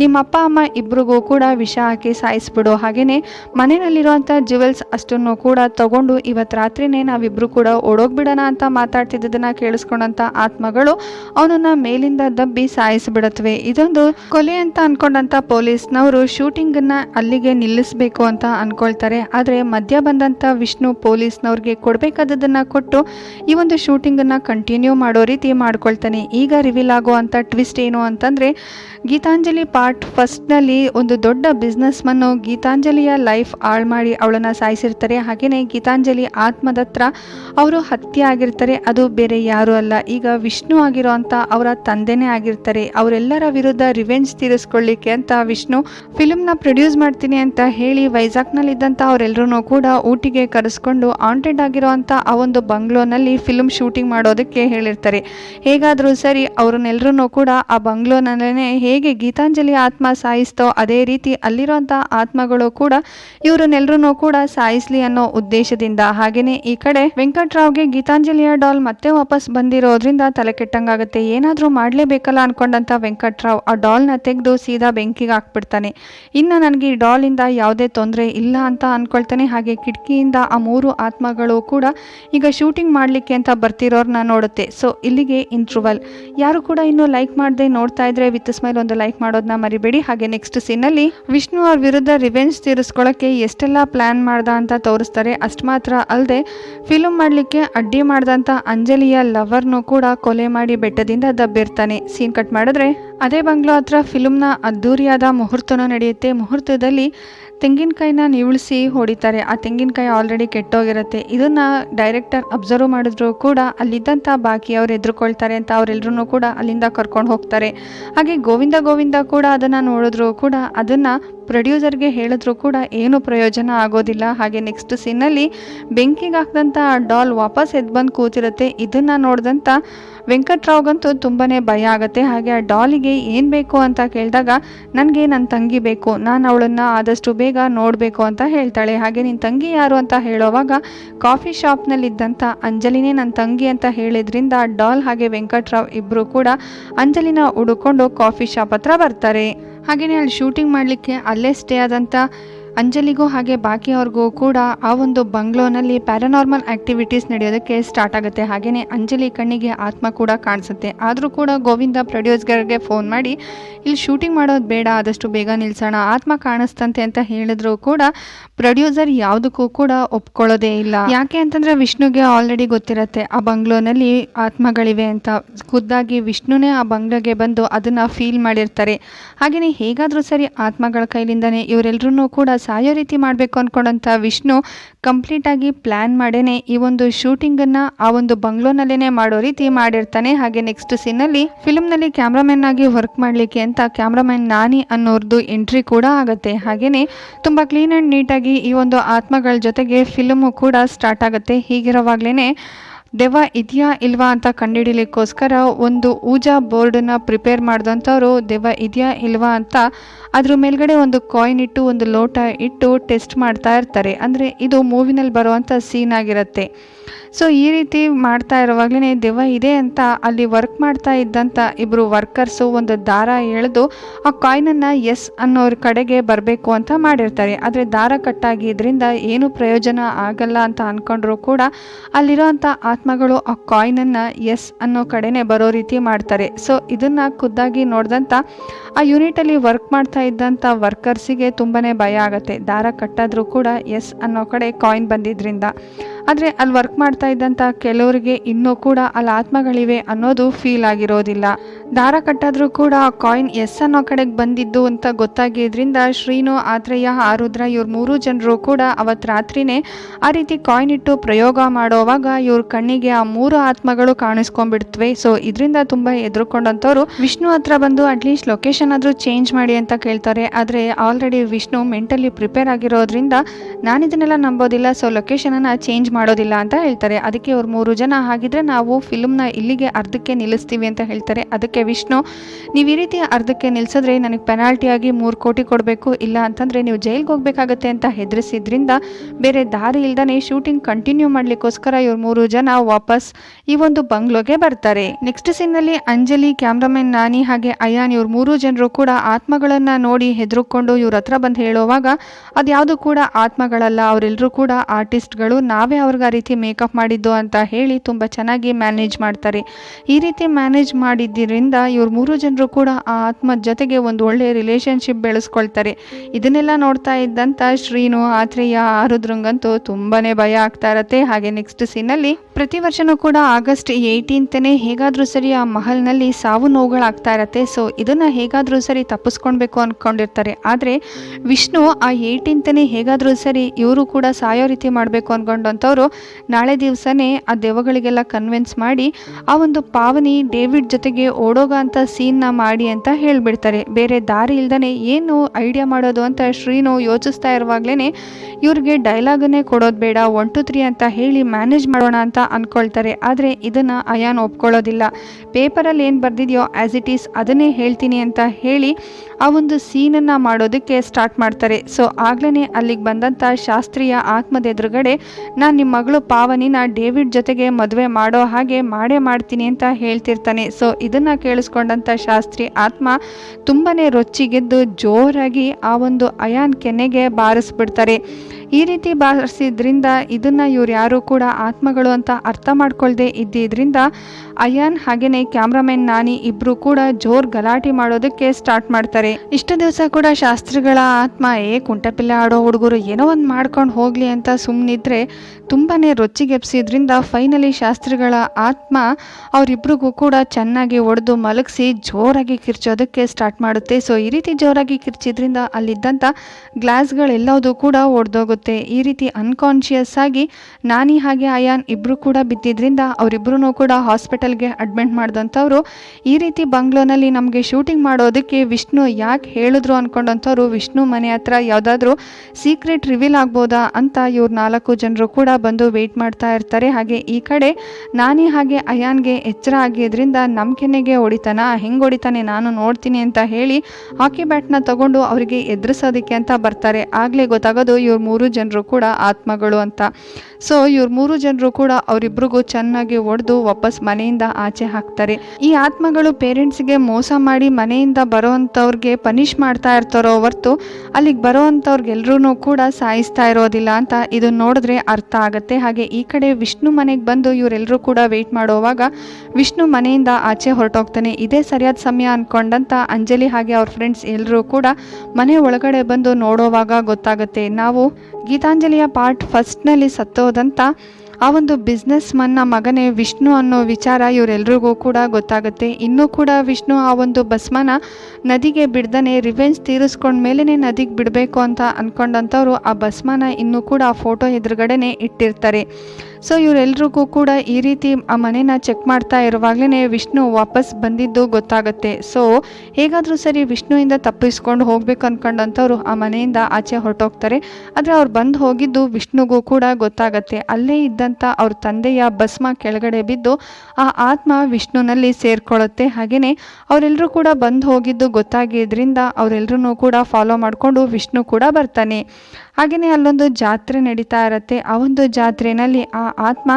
ನಿಮ್ಮ ಅಪ್ಪ, ಅಮ್ಮ ಇಬ್ರಿಗೂ ಕೂಡ ವಿಷ ಹಾಕಿ ಸಾಯಿಸ್ಬಿಡು. ಹಾಗೆಯೇ ಮನೆಯಲ್ಲಿರುವಂಥ ಜ್ಯುವೆಲ್ಸ್ ಅಷ್ಟನ್ನು ಕೂಡ ತಗೊಂಡು ಇವತ್ತು ರಾತ್ರಿನೇ ನಾವಿಬ್ರು ಕೂಡ ಓಡೋಗ್ಬಿಡೋಣ ಅಂತ ಮಾತಾಡ್ತಿದ್ದದನ್ನ ಕೇಳಿಸ್ಕೊಂಡಂಥ ಆತ್ಮಗಳು ಅವನನ್ನ ಮೇಲಿಂದ ದಬ್ಬಿ ಸಾಯಿಸಿಬಿಡತ್ವೆ. ಇದೊಂದು ಕೊಲೆ ಅಂತ ಅನ್ಕೊಂಡಂತ ಪೊಲೀಸ್ನವರು ಶೂಟಿಂಗನ್ನು ಅಲ್ಲಿಗೆ ನಿಲ್ಲಿಸಬೇಕು ಅಂತ ಅನ್ಕೊಳ್ತಾರೆ. ಆದರೆ ಮಧ್ಯ ಬಂದಂಥ ವಿಷ್ಣು ಪೊಲೀಸ್ನವ್ರಿಗೆ ಕೊಡಬೇಕಾದದನ್ನು ಕೊಟ್ಟು ಈ ಒಂದು ಶೂಟಿಂಗನ್ನು ಕಂಟಿನ್ಯೂ ಮಾಡೋ ರೀತಿ ಮಾಡ್ಕೊಳ್ತಾನೆ. ಈಗ ರಿವೀಲ್ ಆಗುವಂಥ ಟ್ವಿಸ್ಟ್ ಏನು ಅಂತಂದರೆ ಗೀತಾಂಜಲಿ ಪಾರ್ಟ್ ಫಸ್ಟ್ನಲ್ಲಿ ಒಂದು ದೊಡ್ಡ ಬಿಸ್ನೆಸ್ ಮನ್ನು ಗೀತಾಂಜಲಿಯ ಲೈಫ್ ಹಾಳು ಮಾಡಿ ಅವಳನ್ನು ಸಾಯಿಸಿರ್ತಾರೆ. ಹಾಗೆಯೇ ಗೀತಾಂಜಲಿ ಆತ್ಮದ ಹತ್ರ ಅವರು ಹತ್ಯೆ ಆಗಿರ್ತಾರೆ. ಅದು ಬೇರೆ ಯಾರೂ ಅಲ್ಲ. ಈಗ ವಿಷ್ಣು ಆಗಿರೋ ಅವರ ತಂದೆನೇ ಆಗಿರ್ತಾರೆ. ಅವರೆಲ್ಲರ ವಿರುದ್ಧ ರಿವೆಂಜ್ ತೀರಿಸ್ಕೊಳ್ಳಿಕ್ಕೆ ಅಂತ ವಿಷ್ಣು ಫಿಲಮ್ನ ಪ್ರೊಡ್ಯೂಸ್ ಮಾಡ್ತೀನಿ ಅಂತ ಹೇಳಿ ವೈಜಾಗ್ನಲ್ಲಿದ್ದಂಥ ಅವರೆಲ್ಲರೂ ಕೂಡ ಊಟಿಗೆ ಕರೆಸ್ಕೊಂಡು ಆಂಟೆಡ್ ಆಗಿರೋವಂಥ ಆ ಒಂದು ಬಂಗ್ಲೋನಲ್ಲಿ ಫಿಲ್ಮ್ ಶೂಟಿಂಗ್ ಮಾಡೋದಕ್ಕೆ ಹೇಳಿರ್ತಾರೆ. ಹೇಗಾದರೂ ಸರಿ ಅವ್ರನ್ನೆಲ್ಲರೂ ಕೂಡ ಆ ಬಂಗ್ಲೋನಲ್ಲೇ ಹೇಗೆ ಗೀತಾಂಜಲಿ ಆತ್ಮ ಸಾಯಿಸ್ತೋ ಅದೇ ರೀತಿ ಅಲ್ಲಿರೋಂಥ ಆತ್ಮಗಳು ಕೂಡ ಇವರನ್ನೆಲ್ಲರೂ ಕೂಡ ಸಾಯಿಸ್ಲಿ ಅನ್ನೋ ಉದ್ದೇಶದಿಂದ. ಹಾಗೇನೆ ಈ ಕಡೆ ವೆಂಕಟ್ರಾವ್ಗೆ ಗೀತಾಂಜಲಿಯ ಡಾಲ್ ಮತ್ತೆ ವಾಪಸ್ ಬಂದಿರೋದ್ರಿಂದ ತಲೆ ಕೆಟ್ಟಂಗಾಗುತ್ತೆ. ಏನಾದರೂ ಮಾಡಲೇಬೇಕಲ್ಲ ಅನ್ಕೊಂಡಂತ ವೆಂಕಟರಾವ್ ಆ ಡಾಲ್ನ ತೆಗೆದು ಸೀದಾ ಬೆಂಕಿಗೆ ಹಾಕ್ಬಿಡ್ತಾನೆ. ಇನ್ನು ನನಗೆ ಈ ಡಾಲಿಂದ ಯಾವುದೇ ತೊಂದರೆ ಇಲ್ಲ ಅಂತ ಅನ್ಕೊಳ್ತಾನೆ. ಹಾಗೆ ಕಿಟಕಿಯಿಂದ ಆ ಮೂರು ಆತ್ಮಗಳು ಕೂಡ ಈಗ ಶೂಟಿಂಗ್ ಮಾಡಲಿಕ್ಕೆ ಅಂತ ಬರ್ತಿರೋರ್ನ ನೋಡುತ್ತೆ. ಸೊ ಇಲ್ಲಿಗೆ ಇಂಟ್ರುವಲ್. ಯಾರು ಕೂಡ ಇನ್ನು ಲೈಕ್ ಮಾಡದೆ ನೋಡ್ತಾ ಇದ್ರೆ ವಿತ್ ಸ್ಮೈಲ್ ಒಂದು ಲೈಕ್ ಮಾಡೋದನ್ನ ಮರಿಬೇಡಿ. ಹಾಗೆ ನೆಕ್ಸ್ಟ್ ಸೀನಲ್ಲಿ ವಿಷ್ಣು ಅವ್ರ ವಿರುದ್ಧ ರಿವೆಂಜ್ ತೀರಿಸ್ಕೊಳ್ಳೋಕ್ಕೆ ಎಷ್ಟೆಲ್ಲ ಪ್ಲಾನ್ ಮಾಡ್ದ ಅಂತ ತೋರಿಸ್ತಾರೆ. ಅಷ್ಟು ಮಾತ್ರ ಅಲ್ಲದೆ ಫಿಲ್ಮ್ ಮಾಡಲಿಕ್ಕೆ ಅಡ್ಡಿ ಮಾಡ್ದಂಥ ಅಂಜಲಿಯ ಲವರ್ನೂ ಕೂಡ ಕೊಲೆ ಮಾಡಿ ಬೆಟ್ಟದಿಂದ ದಬ್ಬಿರ್ತಾನೆ. ಸೀನ್ ಕಟ್ ಮಾಡಿದ್ರೆ ಅದೇ ಬಂಗ್ಲೋ ಹತ್ರ ಫಿಲ್ಮ್ನ ಅದ್ದೂರಿಯಾದ ಮುಹೂರ್ತನೂ ನಡೆಯುತ್ತೆ. ಮುಹೂರ್ತದಲ್ಲಿ ತೆಂಗಿನಕಾಯಿನ ನಿವಳಿಸಿ ಹೊಡಿತಾರೆ. ಆ ತೆಂಗಿನಕಾಯಿ ಆಲ್ರೆಡಿ ಕೆಟ್ಟೋಗಿರುತ್ತೆ. ಇದನ್ನು ಡೈರೆಕ್ಟರ್ ಅಬ್ಸರ್ವ್ ಮಾಡಿದ್ರು ಕೂಡ ಅಲ್ಲಿದ್ದಂಥ ಬಾಕಿ ಅವ್ರು ಎದುರುಕೊಳ್ತಾರೆ ಅಂತ ಅವರೆಲ್ಲರೂ ಕೂಡ ಅಲ್ಲಿಂದ ಕರ್ಕೊಂಡು ಹೋಗ್ತಾರೆ. ಹಾಗೆ ಗೋವಿಂದ ಗೋವಿಂದ ಕೂಡ ಅದನ್ನು ನೋಡಿದ್ರು ಕೂಡ ಅದನ್ನು ಪ್ರೊಡ್ಯೂಸರ್ಗೆ ಹೇಳಿದ್ರು ಕೂಡ ಏನು ಪ್ರಯೋಜನ ಆಗೋದಿಲ್ಲ. ಹಾಗೆ ನೆಕ್ಸ್ಟ್ ಸೀನಲ್ಲಿ ಬೆಂಕಿಗೆ ಹಾಕಿದಂಥ ಡಾಲ್ ವಾಪಸ್ ಎದ್ದು ಬಂದು ಕೂತಿರುತ್ತೆ. ಇದನ್ನು ನೋಡಿದಂಥ ವೆಂಕಟ್ರಾವ್ಗಂತೂ ತುಂಬಾ ಭಯ ಆಗುತ್ತೆ. ಹಾಗೆ ಆ ಡಾಲಿಗೆ ಏನು ಬೇಕು ಅಂತ ಕೇಳಿದಾಗ, ನನಗೆ ನನ್ನ ತಂಗಿ ಬೇಕು. ನಾನು ಅವಳನ್ನು ಆದಷ್ಟು ಬೇಗ ನೋಡಬೇಕು ಅಂತ ಹೇಳ್ತಾಳೆ. ಹಾಗೆ ನಿನ್ನ ತಂಗಿ ಯಾರು ಅಂತ ಹೇಳೋವಾಗ, ಕಾಫಿ ಶಾಪ್ನಲ್ಲಿದ್ದಂಥ ಅಂಜಲಿನೇ ನನ್ನ ತಂಗಿ ಅಂತ ಹೇಳಿದ್ರಿಂದ ಡಾಲ್ ಹಾಗೆ ವೆಂಕಟ್ರಾವ್ ಇಬ್ಬರು ಕೂಡ ಅಂಜಲಿನ ಹುಡುಕೊಂಡು ಕಾಫಿ ಶಾಪ್ ಹತ್ರ ಬರ್ತಾರೆ. ಹಾಗೆಯೇ ಅಲ್ಲಿ ಶೂಟಿಂಗ್ ಮಾಡಲಿಕ್ಕೆ ಅಲ್ಲೇ ಸ್ಟೇ ಆದಂಥ ಅಂಜಲಿಗೂ ಹಾಗೆ ಬಾಕಿಯವ್ರಿಗೂ ಕೂಡ ಆ ಒಂದು ಬಂಗ್ಲೋನಲ್ಲಿ ಪ್ಯಾರಾನಾರ್ಮಲ್ ಆಕ್ಟಿವಿಟೀಸ್ ನಡೆಯೋದಕ್ಕೆ ಸ್ಟಾರ್ಟ್ ಆಗುತ್ತೆ. ಹಾಗೆಯೇ ಅಂಜಲಿ ಕಣ್ಣಿಗೆ ಆತ್ಮ ಕೂಡ ಕಾಣಿಸುತ್ತೆ. ಆದರೂ ಕೂಡ ಗೋವಿಂದ ಪ್ರೊಡ್ಯೂಸರ್ಗೆ ಫೋನ್ ಮಾಡಿ, ಇಲ್ಲಿ ಶೂಟಿಂಗ್ ಮಾಡೋದು ಬೇಡ, ಆದಷ್ಟು ಬೇಗ ನಿಲ್ಸೋಣ, ಆತ್ಮ ಕಾಣಿಸ್ತಂತೆ ಅಂತ ಹೇಳಿದ್ರು ಕೂಡ ಪ್ರೊಡ್ಯೂಸರ್ ಯಾವುದಕ್ಕೂ ಕೂಡ ಒಪ್ಕೊಳ್ಳೋದೇ ಇಲ್ಲ. ಯಾಕೆ ಅಂತಂದರೆ ವಿಷ್ಣುಗೆ ಆಲ್ರೆಡಿ ಗೊತ್ತಿರತ್ತೆ, ಆ ಬಂಗ್ಲೋನಲ್ಲಿ ಆತ್ಮಗಳಿವೆ ಅಂತ. ಖುದ್ದಾಗಿ ವಿಷ್ಣುನೇ ಆ ಬಂಗ್ಲೋಗೆ ಬಂದು ಅದನ್ನು ಫೀಲ್ ಮಾಡಿರ್ತಾರೆ. ಹಾಗೆಯೇ ಹೇಗಾದರೂ ಸರಿ ಆತ್ಮಗಳ ಕೈಲಿಂದನೇ ಇವರೆಲ್ಲರೂ ಕೂಡ ಸಾಯೋ ರೀತಿ ಮಾಡಬೇಕು ಅಂದ್ಕೊಂಡಂಥ ವಿಷ್ಣು ಕಂಪ್ಲೀಟಾಗಿ ಪ್ಲ್ಯಾನ್ ಮಾಡೇನೆ ಈ ಒಂದು ಶೂಟಿಂಗನ್ನು, ಆ ಒಂದು ಬಂಗ್ಲೋನಲ್ಲೇ ಮಾಡೋ ರೀತಿ ಮಾಡಿರ್ತಾನೆ. ಹಾಗೆ ನೆಕ್ಸ್ಟ್ ಸೀನಲ್ಲಿ ಫಿಲ್ಮ್ನಲ್ಲಿ ಕ್ಯಾಮ್ರಾಮನ್ ಆಗಿ ವರ್ಕ್ ಮಾಡಲಿಕ್ಕೆ ಅಂತ ಕ್ಯಾಮ್ರಾಮನ್ ನಾನಿ ಅನ್ನೋರ್ದು ಎಂಟ್ರಿ ಕೂಡ ಆಗುತ್ತೆ. ಹಾಗೆಯೇ ತುಂಬ ಕ್ಲೀನ್ ಆ್ಯಂಡ್ ನೀಟಾಗಿ ಈ ಒಂದು ಆತ್ಮಗಳ ಜೊತೆಗೆ ಫಿಲ್ಮು ಕೂಡ ಸ್ಟಾರ್ಟ್ ಆಗುತ್ತೆ. ಹೀಗಿರೋವಾಗ್ಲೇ ದೆವ್ವ ಇದೆಯಾ ಇಲ್ವಾ ಅಂತ ಕಂಡುಹಿಡಿಲಿಕ್ಕೋಸ್ಕರ ಒಂದು ಊಜಾ ಬೋರ್ಡನ್ನು ಪ್ರಿಪೇರ್ ಮಾಡಿದಂಥವ್ರು ದೆವ್ವ ಇದೆಯಾ ಇಲ್ವಾ ಅಂತ ಅದ್ರ ಮೇಲ್ಗಡೆ ಒಂದು ಕಾಯಿನ್ ಇಟ್ಟು, ಒಂದು ಲೋಟ ಇಟ್ಟು ಟೆಸ್ಟ್ ಮಾಡ್ತಾ ಇರ್ತಾರೆ. ಅಂದರೆ ಇದು ಮೂವಿನಲ್ಲಿ ಬರುವಂಥ ಸೀನ್ ಆಗಿರುತ್ತೆ. ಸೊ ಈ ರೀತಿ ಮಾಡ್ತಾ ಇರುವಾಗಲೇ ದೆವ್ವ ಇದೆ ಅಂತ ಅಲ್ಲಿ ವರ್ಕ್ ಮಾಡ್ತಾ ಇದ್ದಂಥ ಇಬ್ಬರು ವರ್ಕರ್ಸು ಒಂದು ದಾರ ಎಳೆದು ಆ ಕಾಯಿನನ್ನು ಎಸ್ ಅನ್ನೋರ ಕಡೆಗೆ ಬರಬೇಕು ಅಂತ ಮಾಡಿರ್ತಾರೆ. ಆದರೆ ದಾರ ಕಟ್ಟಾಗಿದ್ದರಿಂದ ಏನು ಪ್ರಯೋಜನ ಆಗಲ್ಲ ಅಂತ ಅಂದ್ಕೊಂಡ್ರೂ ಕೂಡ ಅಲ್ಲಿರೋಂಥ ಆತ್ಮಗಳು ಆ ಕಾಯಿನನ್ನು ಎಸ್ ಅನ್ನೋ ಕಡೆನೇ ಬರೋ ರೀತಿ ಮಾಡ್ತಾರೆ. ಸೊ ಇದನ್ನು ಖುದ್ದಾಗಿ ನೋಡಿದಂಥ ಆ ಯೂನಿಟಲ್ಲಿ ವರ್ಕ್ ಮಾಡ್ತಾ ಇದ್ದಂಥ ವರ್ಕರ್ಸಿಗೆ ತುಂಬಾ ಭಯ ಆಗುತ್ತೆ. ದಾರ ಕಟ್ಟಾದರೂ ಕೂಡ ಎಸ್ ಅನ್ನೋ ಕಡೆ ಕಾಯಿನ್ ಬಂದಿದ್ರಿಂದ. ಆದರೆ ಅಲ್ಲಿ ವರ್ಕ್ ಮಾಡ್ತಾ ಇದ್ದಂಥ ಕೆಲವರಿಗೆ ಇನ್ನೂ ಕೂಡ ಅಲ್ಲಿ ಆತ್ಮಗಳಿವೆ ಅನ್ನೋದು ಫೀಲ್ ಆಗಿರೋದಿಲ್ಲ. ದಾರ ಕಟ್ಟಾದರೂ ಕೂಡ ಕಾಯಿನ್ ಎಸ್ ಅನ್ನೋ ಕಡೆಗೆ ಬಂದಿದ್ದು ಅಂತ ಗೊತ್ತಾಗಿದ್ದರಿಂದ ಶ್ರೀನು, ಆತ್ರೇಯ, ಆರುದ್ರ ಇವ್ರ ಮೂರು ಜನರು ಕೂಡ ಅವತ್ತು ರಾತ್ರಿನೇ ಆ ರೀತಿ ಕಾಯಿನ್ ಇಟ್ಟು ಪ್ರಯೋಗ ಮಾಡೋವಾಗ ಇವ್ರ ಕಣ್ಣಿಗೆ ಆ ಮೂರು ಆತ್ಮಗಳು ಕಾಣಿಸ್ಕೊಂಡ್ಬಿಡ್ತವೆ. ಸೊ ಇದರಿಂದ ತುಂಬ ಎದುರುಕೊಂಡಂಥವ್ರು ವಿಷ್ಣು ಹತ್ರ ಬಂದು ಅಟ್ಲೀಸ್ಟ್ ಲೊಕೇಶನ್ ಆದರೂ ಚೇಂಜ್ ಮಾಡಿ ಅಂತ ಕೇಳ್ತಾರೆ. ಆದರೆ ಆಲ್ರೆಡಿ ವಿಷ್ಣು ಮೆಂಟಲಿ ಪ್ರಿಪೇರ್ ಆಗಿರೋದ್ರಿಂದ ನಾನು ಇದನ್ನೆಲ್ಲ ನಂಬೋದಿಲ್ಲ ಸೊ ಲೊಕೇಶನನ್ನು ಚೇಂಜ್ ಮಾಡೋದಿಲ್ಲ ಅಂತ ಹೇಳ್ತಾರೆ. ಅದಕ್ಕೆ ಅವ್ರು ಮೂರು ಜನ ಹಾಗಿದ್ರೆ ನಾವು ಫಿಲ್ಮ್ನ ಇಲ್ಲಿಗೆ ಅರ್ಧಕ್ಕೆ ನಿಲ್ಲಿಸ್ತೀವಿ ಅಂತ ಹೇಳ್ತಾರೆ. ಅದಕ್ಕೆ ವಿಷ್ಣು, ನೀವು ಈ ರೀತಿ ಅರ್ಧಕ್ಕೆ ನಿಲ್ಲಿಸಿದ್ರೆ ನನಗೆ ಪೆನಾಲ್ಟಿಯಾಗಿ ಮೂರು ಕೋಟಿ ಕೊಡಬೇಕು. ಇಲ್ಲ ಅಂತಂದರೆ ನೀವು ಜೈಲ್ಗೆ ಹೋಗ್ಬೇಕಾಗತ್ತೆ ಅಂತ ಹೆದರಿಸಿದ್ರಿಂದ ಬೇರೆ ದಾರಿ ಇಲ್ದೇ ಶೂಟಿಂಗ್ ಕಂಟಿನ್ಯೂ ಮಾಡಲಿಕ್ಕೋಸ್ಕರ ಇವ್ರು ಮೂರು ಜನ ವಾಪಸ್ ಈ ಒಂದು ಬಂಗ್ಲೋಗೆ ಬರ್ತಾರೆ. ನೆಕ್ಸ್ಟ್ ಸೀನ್ನಲ್ಲಿ ಅಂಜಲಿ ಕ್ಯಾಮ್ರಾಮನ್ ನಾನಿ ಹಾಗೆ ಅಯಾನ್ ಇವ್ರು ಮೂರು ಜನರು ಕೂಡ ಆತ್ಮಗಳನ್ನು ನೋಡಿ ಹೆದರುಕೊಂಡು ಇವ್ರ ಹತ್ರ ಬಂದು ಹೇಳುವಾಗ ಅದ್ಯಾವುದು ಕೂಡ ಆತ್ಮಗಳಲ್ಲ. ಅವರೆಲ್ಲರೂ ಕೂಡ ಆರ್ಟಿಸ್ಟ್ಗಳು ನಾವೇ ಅವ್ರಿಗೆ ಆ ರೀತಿ ಮೇಕಪ್ ಮಾಡಿದ್ದು ಅಂತ ಹೇಳಿ ತುಂಬ ಚೆನ್ನಾಗಿ ಮ್ಯಾನೇಜ್ ಮಾಡ್ತಾರೆ. ಈ ರೀತಿ ಮ್ಯಾನೇಜ್ ಮಾಡಿದ್ದರಿಂದ ಇವ್ರ ಮೂರು ಜನರು ಕೂಡ ಆ ಆತ್ಮ ಜೊತೆಗೆ ಒಂದು ಒಳ್ಳೆಯ ರಿಲೇಶನ್ಶಿಪ್ ಬೆಳೆಸ್ಕೊಳ್ತಾರೆ. ಇದನ್ನೆಲ್ಲ ನೋಡ್ತಾ ಇದ್ದಂಥ ಶ್ರೀನು, ಆತ್ರೇಯ, ಆರುದ್ರಂಗಂತೂ ತುಂಬಾ ಭಯ ಆಗ್ತಾ ಇರತ್ತೆ. ಹಾಗೆ ನೆಕ್ಸ್ಟ್ ಸೀನಲ್ಲಿ ಪ್ರತಿ ವರ್ಷನೂ ಕೂಡ ಆಗಸ್ಟ್ ಏಯ್ಟೀನ್ತನೇ ಹೇಗಾದರೂ ಸರಿ ಆ ಮಹಲ್ನಲ್ಲಿ ಸಾವು ನೋವುಗಳಾಗ್ತಾ ಇರತ್ತೆ. ಸೊ ಇದನ್ನು ಹೇಗಾದರೂ ಸರಿ ತಪ್ಪಿಸ್ಕೊಳ್ಬೇಕು ಅಂದ್ಕೊಂಡಿರ್ತಾರೆ ಆದರೆ ವಿಷ್ಣು ಆ ಏಯ್ಟೀನ್ತನೇ ಹೇಗಾದರೂ ಸರಿ ಇವರು ಕೂಡ ಸಾಯೋ ರೀತಿ ಮಾಡಬೇಕು ಅಂದ್ಕೊಂಡಂಥವ್ರು ನಾಳೆ ದಿವಸನೇ ಆ ದೆವ್ವಗಳಿಗೆಲ್ಲ ಕನ್ವಿನ್ಸ್ ಮಾಡಿ, ಆ ಒಂದು ಪಾವನಿ ಡೇವಿಡ್ ಜೊತೆಗೆ ಓಡೋಗ ಅಂತ ಸೀನ್ನ ಮಾಡಿ ಅಂತ ಹೇಳಿಬಿಡ್ತಾರೆ. ಬೇರೆ ದಾರಿ ಇಲ್ದೇ ಏನು ಐಡಿಯಾ ಮಾಡೋದು ಅಂತ ಶ್ರೀನು ಯೋಚಿಸ್ತಾ ಇರುವಾಗಲೇ ಇವ್ರಿಗೆ ಡೈಲಾಗನ್ನೇ ಕೊಡೋದು ಬೇಡ ಒನ್ ಟು ತ್ರೀ ಅಂತ ಹೇಳಿ ಮ್ಯಾನೇಜ್ ಮಾಡೋಣ ಅಂತ ಅಂದ್ಕೊಳ್ತಾರೆ ಆದರೆ ಇದನ್ನು ಅಯಾನ್ ಒಪ್ಕೊಳ್ಳೋದಿಲ್ಲ. ಪೇಪರಲ್ಲಿ ಏನು ಬರೆದಿದೆಯೋ ಆ್ಯಸ್ ಇಟ್ ಈಸ್ ಅದನ್ನೇ ಹೇಳ್ತೀನಿ ಅಂತ ಹೇಳಿ ಆ ಒಂದು ಸೀನನ್ನು ಮಾಡೋದಕ್ಕೆ ಸ್ಟಾರ್ಟ್ ಮಾಡ್ತಾರೆ. ಸೊ ಆಗ್ಲೇ ಅಲ್ಲಿಗೆ ಬಂದಂಥ ಶಾಸ್ತ್ರೀಯ ಆತ್ಮದ ಎದುರುಗಡೆ ನಾನು ನಿಮ್ಮ ಮಗಳು ಪಾವನಿನ ಡೇವಿಡ್ ಜೊತೆಗೆ ಮದುವೆ ಮಾಡೋ ಹಾಗೆ ಮಾಡೇ ಮಾಡ್ತೀನಿ ಅಂತ ಹೇಳ್ತಿರ್ತಾನೆ. ಸೊ ಇದನ್ನು ಕೇಳಿಸ್ಕೊಂಡಂಥ ಶಾಸ್ತ್ರಿ ಆತ್ಮ ತುಂಬಾ ರೊಚ್ಚಿಗೆದ್ದು ಜೋರಾಗಿ ಆ ಒಂದು ಅಯಾನ್ ಕೆನೆಗೆ ಬಾರಿಸ್ಬಿಡ್ತಾರೆ. ಈ ರೀತಿ ಬಾರಿಸಿದ್ರಿಂದ ಇದನ್ನು ಇವ್ರು ಯಾರು ಕೂಡ ಆತ್ಮಗಳು ಅಂತ ಅರ್ಥ ಮಾಡ್ಕೊಳ್ದೆ ಇದ್ದಿದ್ರಿಂದ ಅಯಾನ್ ಹಾಗೆಯೇ ಕ್ಯಾಮ್ರಾಮನ್ ನಾನಿ ಇಬ್ಬರು ಕೂಡ ಜೋರ್ ಗಲಾಟೆ ಮಾಡೋದಕ್ಕೆ ಸ್ಟಾರ್ಟ್ ಮಾಡ್ತಾರೆ. ಇಷ್ಟು ದಿವಸ ಕೂಡ ಶಾಸ್ತ್ರಿಗಳ ಆತ್ಮ, ಏ ಕುಂಟಪಿಲ್ಲೆ ಆಡೋ ಹುಡುಗರು, ಏನೋ ಒಂದು ಮಾಡ್ಕೊಂಡು ಹೋಗಲಿ ಅಂತ ಸುಮ್ಮನಿದ್ರೆ ತುಂಬಾ ರೊಚ್ಚಿಗೆಪ್ಸಿದ್ರಿಂದ ಫೈನಲಿ ಶಾಸ್ತ್ರಿಗಳ ಆತ್ಮ ಅವರಿಬ್ರಿಗೂ ಕೂಡ ಚೆನ್ನಾಗಿ ಒಡೆದು ಮಲಗಿಸಿ ಜೋರಾಗಿ ಕಿರ್ಚೋದಕ್ಕೆ ಸ್ಟಾರ್ಟ್ ಮಾಡುತ್ತೆ. ಸೊ, ಈ ರೀತಿ ಜೋರಾಗಿ ಕಿರ್ಚಿದ್ರಿಂದ ಅಲ್ಲಿದ್ದಂಥ ಗ್ಲಾಸ್ಗಳೆಲ್ಲದೂ ಕೂಡ ಒಡೆದೋಗುತ್ತೆ. ಈ ರೀತಿ ಅನ್ಕಾನ್ಷಿಯಸ್ ಆಗಿ ನಾನಿ ಹಾಗೆ ಅಯಾನ್ ಇಬ್ಬರು ಕೂಡ ಬಿದ್ದಿದ್ರಿಂದ ಅವರಿಬ್ಬರೂ ಕೂಡ ಹಾಸ್ಪಿಟಲ್ಗೆ ಅಡ್ಮಿಟ್ ಮಾಡಿದಂಥವ್ರು. ಈ ರೀತಿ ಬಂಗ್ಲೋನಲ್ಲಿ ನಮಗೆ ಶೂಟಿಂಗ್ ಮಾಡೋದಕ್ಕೆ ವಿಷ್ಣು ಯಾಕೆ ಹೇಳಿದ್ರು ಅಂದ್ಕೊಂಡಂಥವ್ರು ವಿಷ್ಣು ಮನೆ ಹತ್ರ ಯಾವುದಾದ್ರೂ ಸೀಕ್ರೆಟ್ ರಿವೀಲ್ ಆಗ್ಬೋದಾ ಅಂತ ಇವ್ರು ನಾಲ್ಕು ಜನರು ಕೂಡ ಬಂದು ವೆಯ್ಟ್ ಮಾಡ್ತಾ ಇರ್ತಾರೆ. ಹಾಗೆ ಈ ಕಡೆ ನಾನಿ ಹಾಗೆ ಅಯಾನ್ಗೆ ಎಚ್ಚರ ಆಗಿದ್ರಿಂದ ನಮ್ಮ ಕೆನೆಗೆ ಹೊಡಿತಾನ? ಹೆಂಗೆ ಹೊಡಿತಾನೆ? ನಾನು ನೋಡ್ತೀನಿ ಅಂತ ಹೇಳಿ ಹಾಕಿ ಬ್ಯಾಟ್ನ ತಗೊಂಡು ಅವರಿಗೆ ಎದುರಿಸೋದಕ್ಕೆ ಅಂತ ಬರ್ತಾರೆ. ಆಗಲೇ ಗೊತ್ತಾಗೋದು ಇವ್ರು ಮೂರು ಜನರು ಕೂಡ ಆತ್ಮಗಳು ಅಂತ. ಸೊ ಇವ್ರ ಮೂರು ಜನರು ಕೂಡ ಅವರಿಬ್ರಿಗೂ ಚೆನ್ನಾಗಿ ಒಡೆದು ವಾಪಸ್ ಮನೆಯಿಂದ ಆಚೆ ಹಾಕ್ತಾರೆ. ಈ ಆತ್ಮಗಳು ಪೇರೆಂಟ್ಸ್ಗೆ ಮೋಸ ಮಾಡಿ ಮನೆಯಿಂದ ಬರೋವಂಥವ್ರಿಗೆ ಪನಿಷ್ ಮಾಡ್ತಾ ಇರ್ತಾರೋ ಹೊರ್ತು ಅಲ್ಲಿಗೆ ಬರೋವಂಥವ್ರಿಗೆಲ್ರೂ ಕೂಡ ಸಾಯಿಸ್ತಾ ಇರೋದಿಲ್ಲ ಅಂತ ಇದು ನೋಡಿದ್ರೆ ಅರ್ಥ ಆಗುತ್ತೆ. ಹಾಗೆ ಈ ಕಡೆ ವಿಷ್ಣು ಮನೆಗೆ ಬಂದು ಇವರೆಲ್ಲರೂ ಕೂಡ ವೆಯ್ಟ್ ಮಾಡೋವಾಗ ವಿಷ್ಣು ಮನೆಯಿಂದ ಆಚೆ ಹೊರಟೋಗ್ತಾನೆ. ಇದೇ ಸರಿಯಾದ ಸಮಯ ಅಂದ್ಕೊಂಡಂತ ಅಂಜಲಿ ಹಾಗೆ ಅವ್ರ ಫ್ರೆಂಡ್ಸ್ ಎಲ್ಲರೂ ಕೂಡ ಮನೆ ಒಳಗಡೆ ಬಂದು ನೋಡೋವಾಗ ಗೊತ್ತಾಗುತ್ತೆ. ನಾವು ಗೀತಾಂಜಲಿಯ ಪಾರ್ಟ್ ಫಸ್ಟ್ನಲ್ಲಿ ಸತ್ತೋದಂತ ಆ ಒಂದು ಬಿಸ್ನೆಸ್ ಮನ್ನ ಮಗನೇ ವಿಷ್ಣು ಅನ್ನೋ ವಿಚಾರ ಇವರೆಲ್ರಿಗೂ ಕೂಡ ಗೊತ್ತಾಗುತ್ತೆ. ಇನ್ನೂ ಕೂಡ ವಿಷ್ಣು ಆ ಒಂದು ಭಸ್ಮನ ನದಿಗೆ ಬಿಡ್ದನೆ ರಿವೆಂಜ್ ತೀರಿಸ್ಕೊಂಡ್ಮೇಲೆ ನದಿಗೆ ಬಿಡಬೇಕು ಅಂತ ಅಂದ್ಕೊಂಡಂಥವ್ರು ಆ ಭಸ್ಮನ ಇನ್ನೂ ಕೂಡ ಆ ಫೋಟೋ ಎದುರುಗಡೆನೆ ಇಟ್ಟಿರ್ತಾರೆ. ಸೊ ಇವರೆಲ್ರಿಗೂ ಕೂಡ ಈ ರೀತಿ ಆ ಮನೇನ ಚೆಕ್ ಮಾಡ್ತಾ ಇರುವಾಗಲೇ ವಿಷ್ಣು ವಾಪಸ್ ಬಂದಿದ್ದು ಗೊತ್ತಾಗುತ್ತೆ. ಸೊ ಹೇಗಾದರೂ ಸರಿ ವಿಷ್ಣುವಿಂದ ತಪ್ಪಿಸ್ಕೊಂಡು ಹೋಗ್ಬೇಕು ಅಂದ್ಕೊಂಡಂಥವ್ರು ಆ ಮನೆಯಿಂದ ಆಚೆ ಹೊರಟೋಗ್ತಾರೆ. ಆದರೆ ಅವ್ರು ಬಂದು ಹೋಗಿದ್ದು ವಿಷ್ಣುಗೂ ಕೂಡ ಗೊತ್ತಾಗತ್ತೆ. ಅಲ್ಲೇ ಇದ್ದಂಥ ಅವ್ರ ತಂದೆಯ ಭಸ್ಮ ಕೆಳಗಡೆ ಬಿದ್ದು ಆ ಆತ್ಮ ವಿಷ್ಣುನಲ್ಲಿ ಸೇರ್ಕೊಳ್ಳುತ್ತೆ. ಹಾಗೆಯೇ ಅವರೆಲ್ಲರೂ ಕೂಡ ಬಂದು ಹೋಗಿದ್ದು ಗೊತ್ತಾಗಿದ್ದರಿಂದ ಅವರೆಲ್ಲರೂ ಕೂಡ ಫಾಲೋ ಮಾಡಿಕೊಂಡು ವಿಷ್ಣು ಕೂಡ ಬರ್ತಾನೆ. ಹಾಗೆಯೇ ಅಲ್ಲೊಂದು ಜಾತ್ರೆ ನಡೀತಾ ಇರುತ್ತೆ. ಆ ಒಂದು ಜಾತ್ರೆಯಲ್ಲಿ ಆ ಆತ್ಮ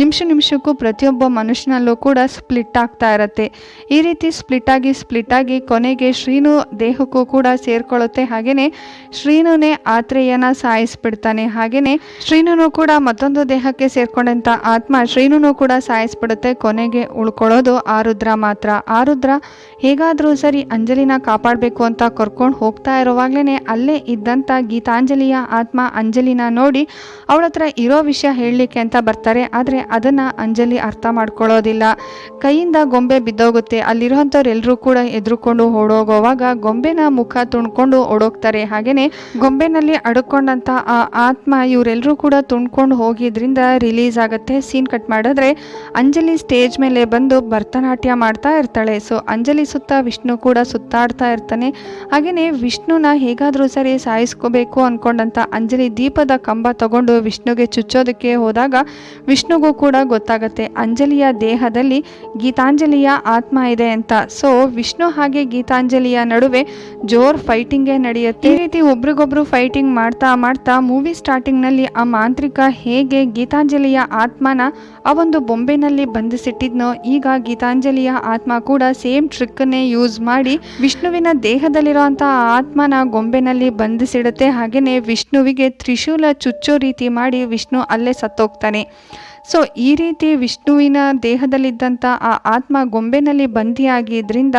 ನಿಮಿಷ ನಿಮಿಷಕ್ಕೂ ಪ್ರತಿಯೊಬ್ಬ ಮನುಷ್ಯನಲ್ಲೂ ಕೂಡ ಸ್ಪ್ಲಿಟ್ ಆಗ್ತಾ ಇರತ್ತೆ. ಈ ರೀತಿ ಸ್ಪ್ಲಿಟ್ ಆಗಿ ಸ್ಪ್ಲಿಟ್ ಆಗಿ ಕೊನೆಗೆ ಶ್ರೀನು ದೇಹಕ್ಕೂ ಕೂಡ ಸೇರ್ಕೊಳ್ಳುತ್ತೆ. ಹಾಗೆಯೇ ಶ್ರೀನುನೇ ಆತ್ರೇಯನ ಸಾಯಿಸ್ಬಿಡ್ತಾನೆ. ಹಾಗೆಯೇ ಶ್ರೀನುನು ಕೂಡ ಮತ್ತೊಂದು ದೇಹಕ್ಕೆ ಸೇರ್ಕೊಂಡಂತ ಆತ್ಮ ಶ್ರೀನುನು ಕೂಡ ಸಾಯಿಸ್ಬಿಡುತ್ತೆ. ಕೊನೆಗೆ ಉಳ್ಕೊಳ್ಳೋದು ಆರುದ್ರ ಮಾತ್ರ. ಆರುದ್ರ ಹೇಗಾದರೂ ಸರಿ ಅಂಜಲಿನ ಕಾಪಾಡಬೇಕು ಅಂತ ಕರ್ಕೊಂಡು ಹೋಗ್ತಾ ಇರೋವಾಗ್ಲೇ ಅಲ್ಲೇ ಇದ್ದಂಥ ಗೀತಾಂಜಲಿಯ ಆತ್ಮ ಅಂಜಲಿನ ನೋಡಿ ಅವಳ ಹತ್ರ ಇರೋ ವಿಷಯ ಹೇಳಲಿಕ್ಕೆ ಅಂತ ಬರ್ತಾರೆ. ಆದರೆ ಅದನ್ನು ಅಂಜಲಿ ಅರ್ಥ ಮಾಡ್ಕೊಳ್ಳೋದಿಲ್ಲ. ಕೈಯಿಂದ ಗೊಂಬೆ ಬಿದ್ದೋಗುತ್ತೆ. ಅಲ್ಲಿರೋಂಥವ್ರೆಲ್ಲರೂ ಕೂಡ ಎದುರುಕೊಂಡು ಓಡೋಗೋವಾಗ ಗೊಂಬೆನ ಮುಖ ತುಣ್ಕೊಂಡು ಓಡೋಗ್ತಾರೆ. ಹಾಗೆಯೇ ಗೊಂಬೆನಲ್ಲಿ ಅಡ್ಕೊಂಡಂಥ ಆ ಆತ್ಮ ಇವರೆಲ್ಲರೂ ಕೂಡ ತುಂಡ್ಕೊಂಡು ಹೋಗಿದ್ರಿಂದ ರಿಲೀಸ್ ಆಗುತ್ತೆ. ಸೀನ್ ಕಟ್ ಮಾಡಿದ್ರೆ ಅಂಜಲಿ ಸ್ಟೇಜ್ ಮೇಲೆ ಬಂದು ಭರತನಾಟ್ಯ ಮಾಡ್ತಾ ಇರ್ತಾಳೆ. ಸೊ ಅಂಜಲಿ ಸುತ್ತ ವಿಷ್ಣು ಕೂಡ ಸುತ್ತಾಡ್ತಾ ಇರ್ತಾನೆ. ಹಾಗೆಯೇ ವಿಷ್ಣುನ ಹೇಗಾದರೂ ಸರಿ ಸಾಯಿಸ್ಕೋಬೇಕು ಅಂದ್ಕೊಂಡಂಥ ಅಂಜಲಿ ದೀಪದ ಕಂಬ ತಗೊಂಡು ವಿಷ್ಣುಗೆ ಚುಚ್ಚೋದಕ್ಕೆ ಹೋದಾಗ ವಿಷ್ಣುಗೂ ಕೂಡ ಗೊತ್ತಾಗತ್ತೆ. ಅಂಜಲಿಯ ದೇಹದಲ್ಲಿ ಗೀತಾಂಜಲಿಯ ಆತ್ಮ ಇದೆ ಅಂತ. ಸೊ ವಿಷ್ಣು ಹಾಗೆ ಗೀತಾಂಜಲಿಯ ನಡುವೆ ಜೋರ್ ಫೈಟಿಂಗೇ ನಡೆಯುತ್ತೆ. ಈ ರೀತಿ ಒಬ್ರಿಗೊಬ್ರು ಫೈಟಿಂಗ್ ಮಾಡ್ತಾ ಮಾಡ್ತಾ ಮೂವಿ ಸ್ಟಾರ್ಟಿಂಗ್ನಲ್ಲಿ ಆ ಮಾಂತ್ರಿಕ ಹೇಗೆ ಗೀತಾಂಜಲಿಯ ಆತ್ಮನ ಆ ಒಂದು ಬೊಂಬೆನಲ್ಲಿ ಬಂಧಿಸಿಟ್ಟಿದ್ನೋ, ಈಗ ಗೀತಾಂಜಲಿಯ ಆತ್ಮ ಕೂಡ ಸೇಮ್ ಟ್ರಿಕ್ಕನ್ನೇ ಯೂಸ್ ಮಾಡಿ ವಿಷ್ಣುವಿನ ದೇಹದಲ್ಲಿರುವಂತಹ ಆತ್ಮನ ಗೊಂಬೆನಲ್ಲಿ ಬಂಧಿಸಿಡುತ್ತೆ. ಹಾಗೆಯೇ ವಿಷ್ಣುವಿಗೆ ತ್ರಿಶೂಲ ಚುಚ್ಚೋ ರೀತಿ ಮಾಡಿ ವಿಷ್ಣು ಅಲ್ಲೇ ಸತ್ತೋಗ್ತಾನೆ. ಸೊ, ಈ ರೀತಿ ವಿಷ್ಣುವಿನ ದೇಹದಲ್ಲಿದ್ದಂಥ ಆ ಆತ್ಮ ಗೊಂಬೆನಲ್ಲಿ ಬಂಧಿಯಾಗಿದ್ದರಿಂದ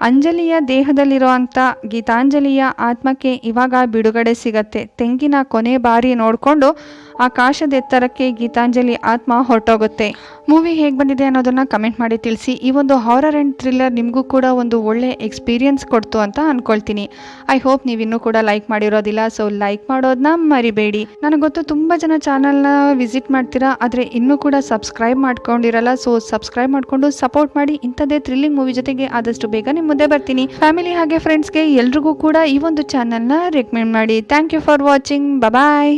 ಅಂಜಲಿಯ ದೇಹದಲ್ಲಿರುವಂಥ ಗೀತಾಂಜಲಿಯ ಆತ್ಮಕ್ಕೆ ಇವಾಗ ಬಿಡುಗಡೆ ಸಿಗತ್ತೆ. ತೆಂಗಿನ ಕೊನೆ ಬಾರಿ ನೋಡಿಕೊಂಡು ಆಕಾಶದ ಎತ್ತರಕ್ಕೆ ಗೀತಾಂಜಲಿ ಆತ್ಮ ಹೊರಟೋಗುತ್ತೆ. ಮೂವಿ ಹೇಗೆ ಬಂದಿದೆ ಅನ್ನೋದನ್ನ ಕಮೆಂಟ್ ಮಾಡಿ ತಿಳಿಸಿ. ಈ ಒಂದು ಹಾರರ್ ಆ್ಯಂಡ್ ಥ್ರಿಲ್ಲರ್ ನಿಮಗೂ ಕೂಡ ಒಂದು ಒಳ್ಳೆ ಎಕ್ಸ್ಪೀರಿಯನ್ಸ್ ಕೊಡ್ತು ಅಂತ ಅನ್ಕೊಳ್ತೀನಿ. ಐ ಹೋಪ್ ನೀವು ಇನ್ನೂ ಕೂಡ ಲೈಕ್ ಮಾಡಿರೋದಿಲ್ಲ ಸೊ ಲೈಕ್ ಮಾಡೋದನ್ನ ಮರಿಬೇಡಿ. ನನಗೆ ಗೊತ್ತು ತುಂಬ ಜನ ಚಾನಲ್ನ ವಿಸಿಟ್ ಮಾಡ್ತೀರಾ, ಆದರೆ ಇನ್ನೂ ಕೂಡ ಸಬ್ಸ್ಕ್ರೈಬ್ ಮಾಡ್ಕೊಂಡಿರಲ್ಲ ಸೊ ಸಬ್ಸ್ಕ್ರೈಬ್ ಮಾಡಿಕೊಂಡು ಸಪೋರ್ಟ್ ಮಾಡಿ. ಇಂಥದ್ದೇ ಥ್ರಿಲ್ಲಿಂಗ್ ಮೂವಿ ಜೊತೆಗೆ ಆದಷ್ಟು ಬೇಗ ನಿಮ್ಮ ಮುಂದೆ ಬರ್ತೀನಿ. ಫ್ಯಾಮಿಲಿ ಹಾಗೆ ಫ್ರೆಂಡ್ಸ್ಗೆ ಎಲ್ರಿಗೂ ಕೂಡ ಈ ಒಂದು ಚಾನಲ್ನ ರೆಕಮೆಂಡ್ ಮಾಡಿ. Thank you for watching bye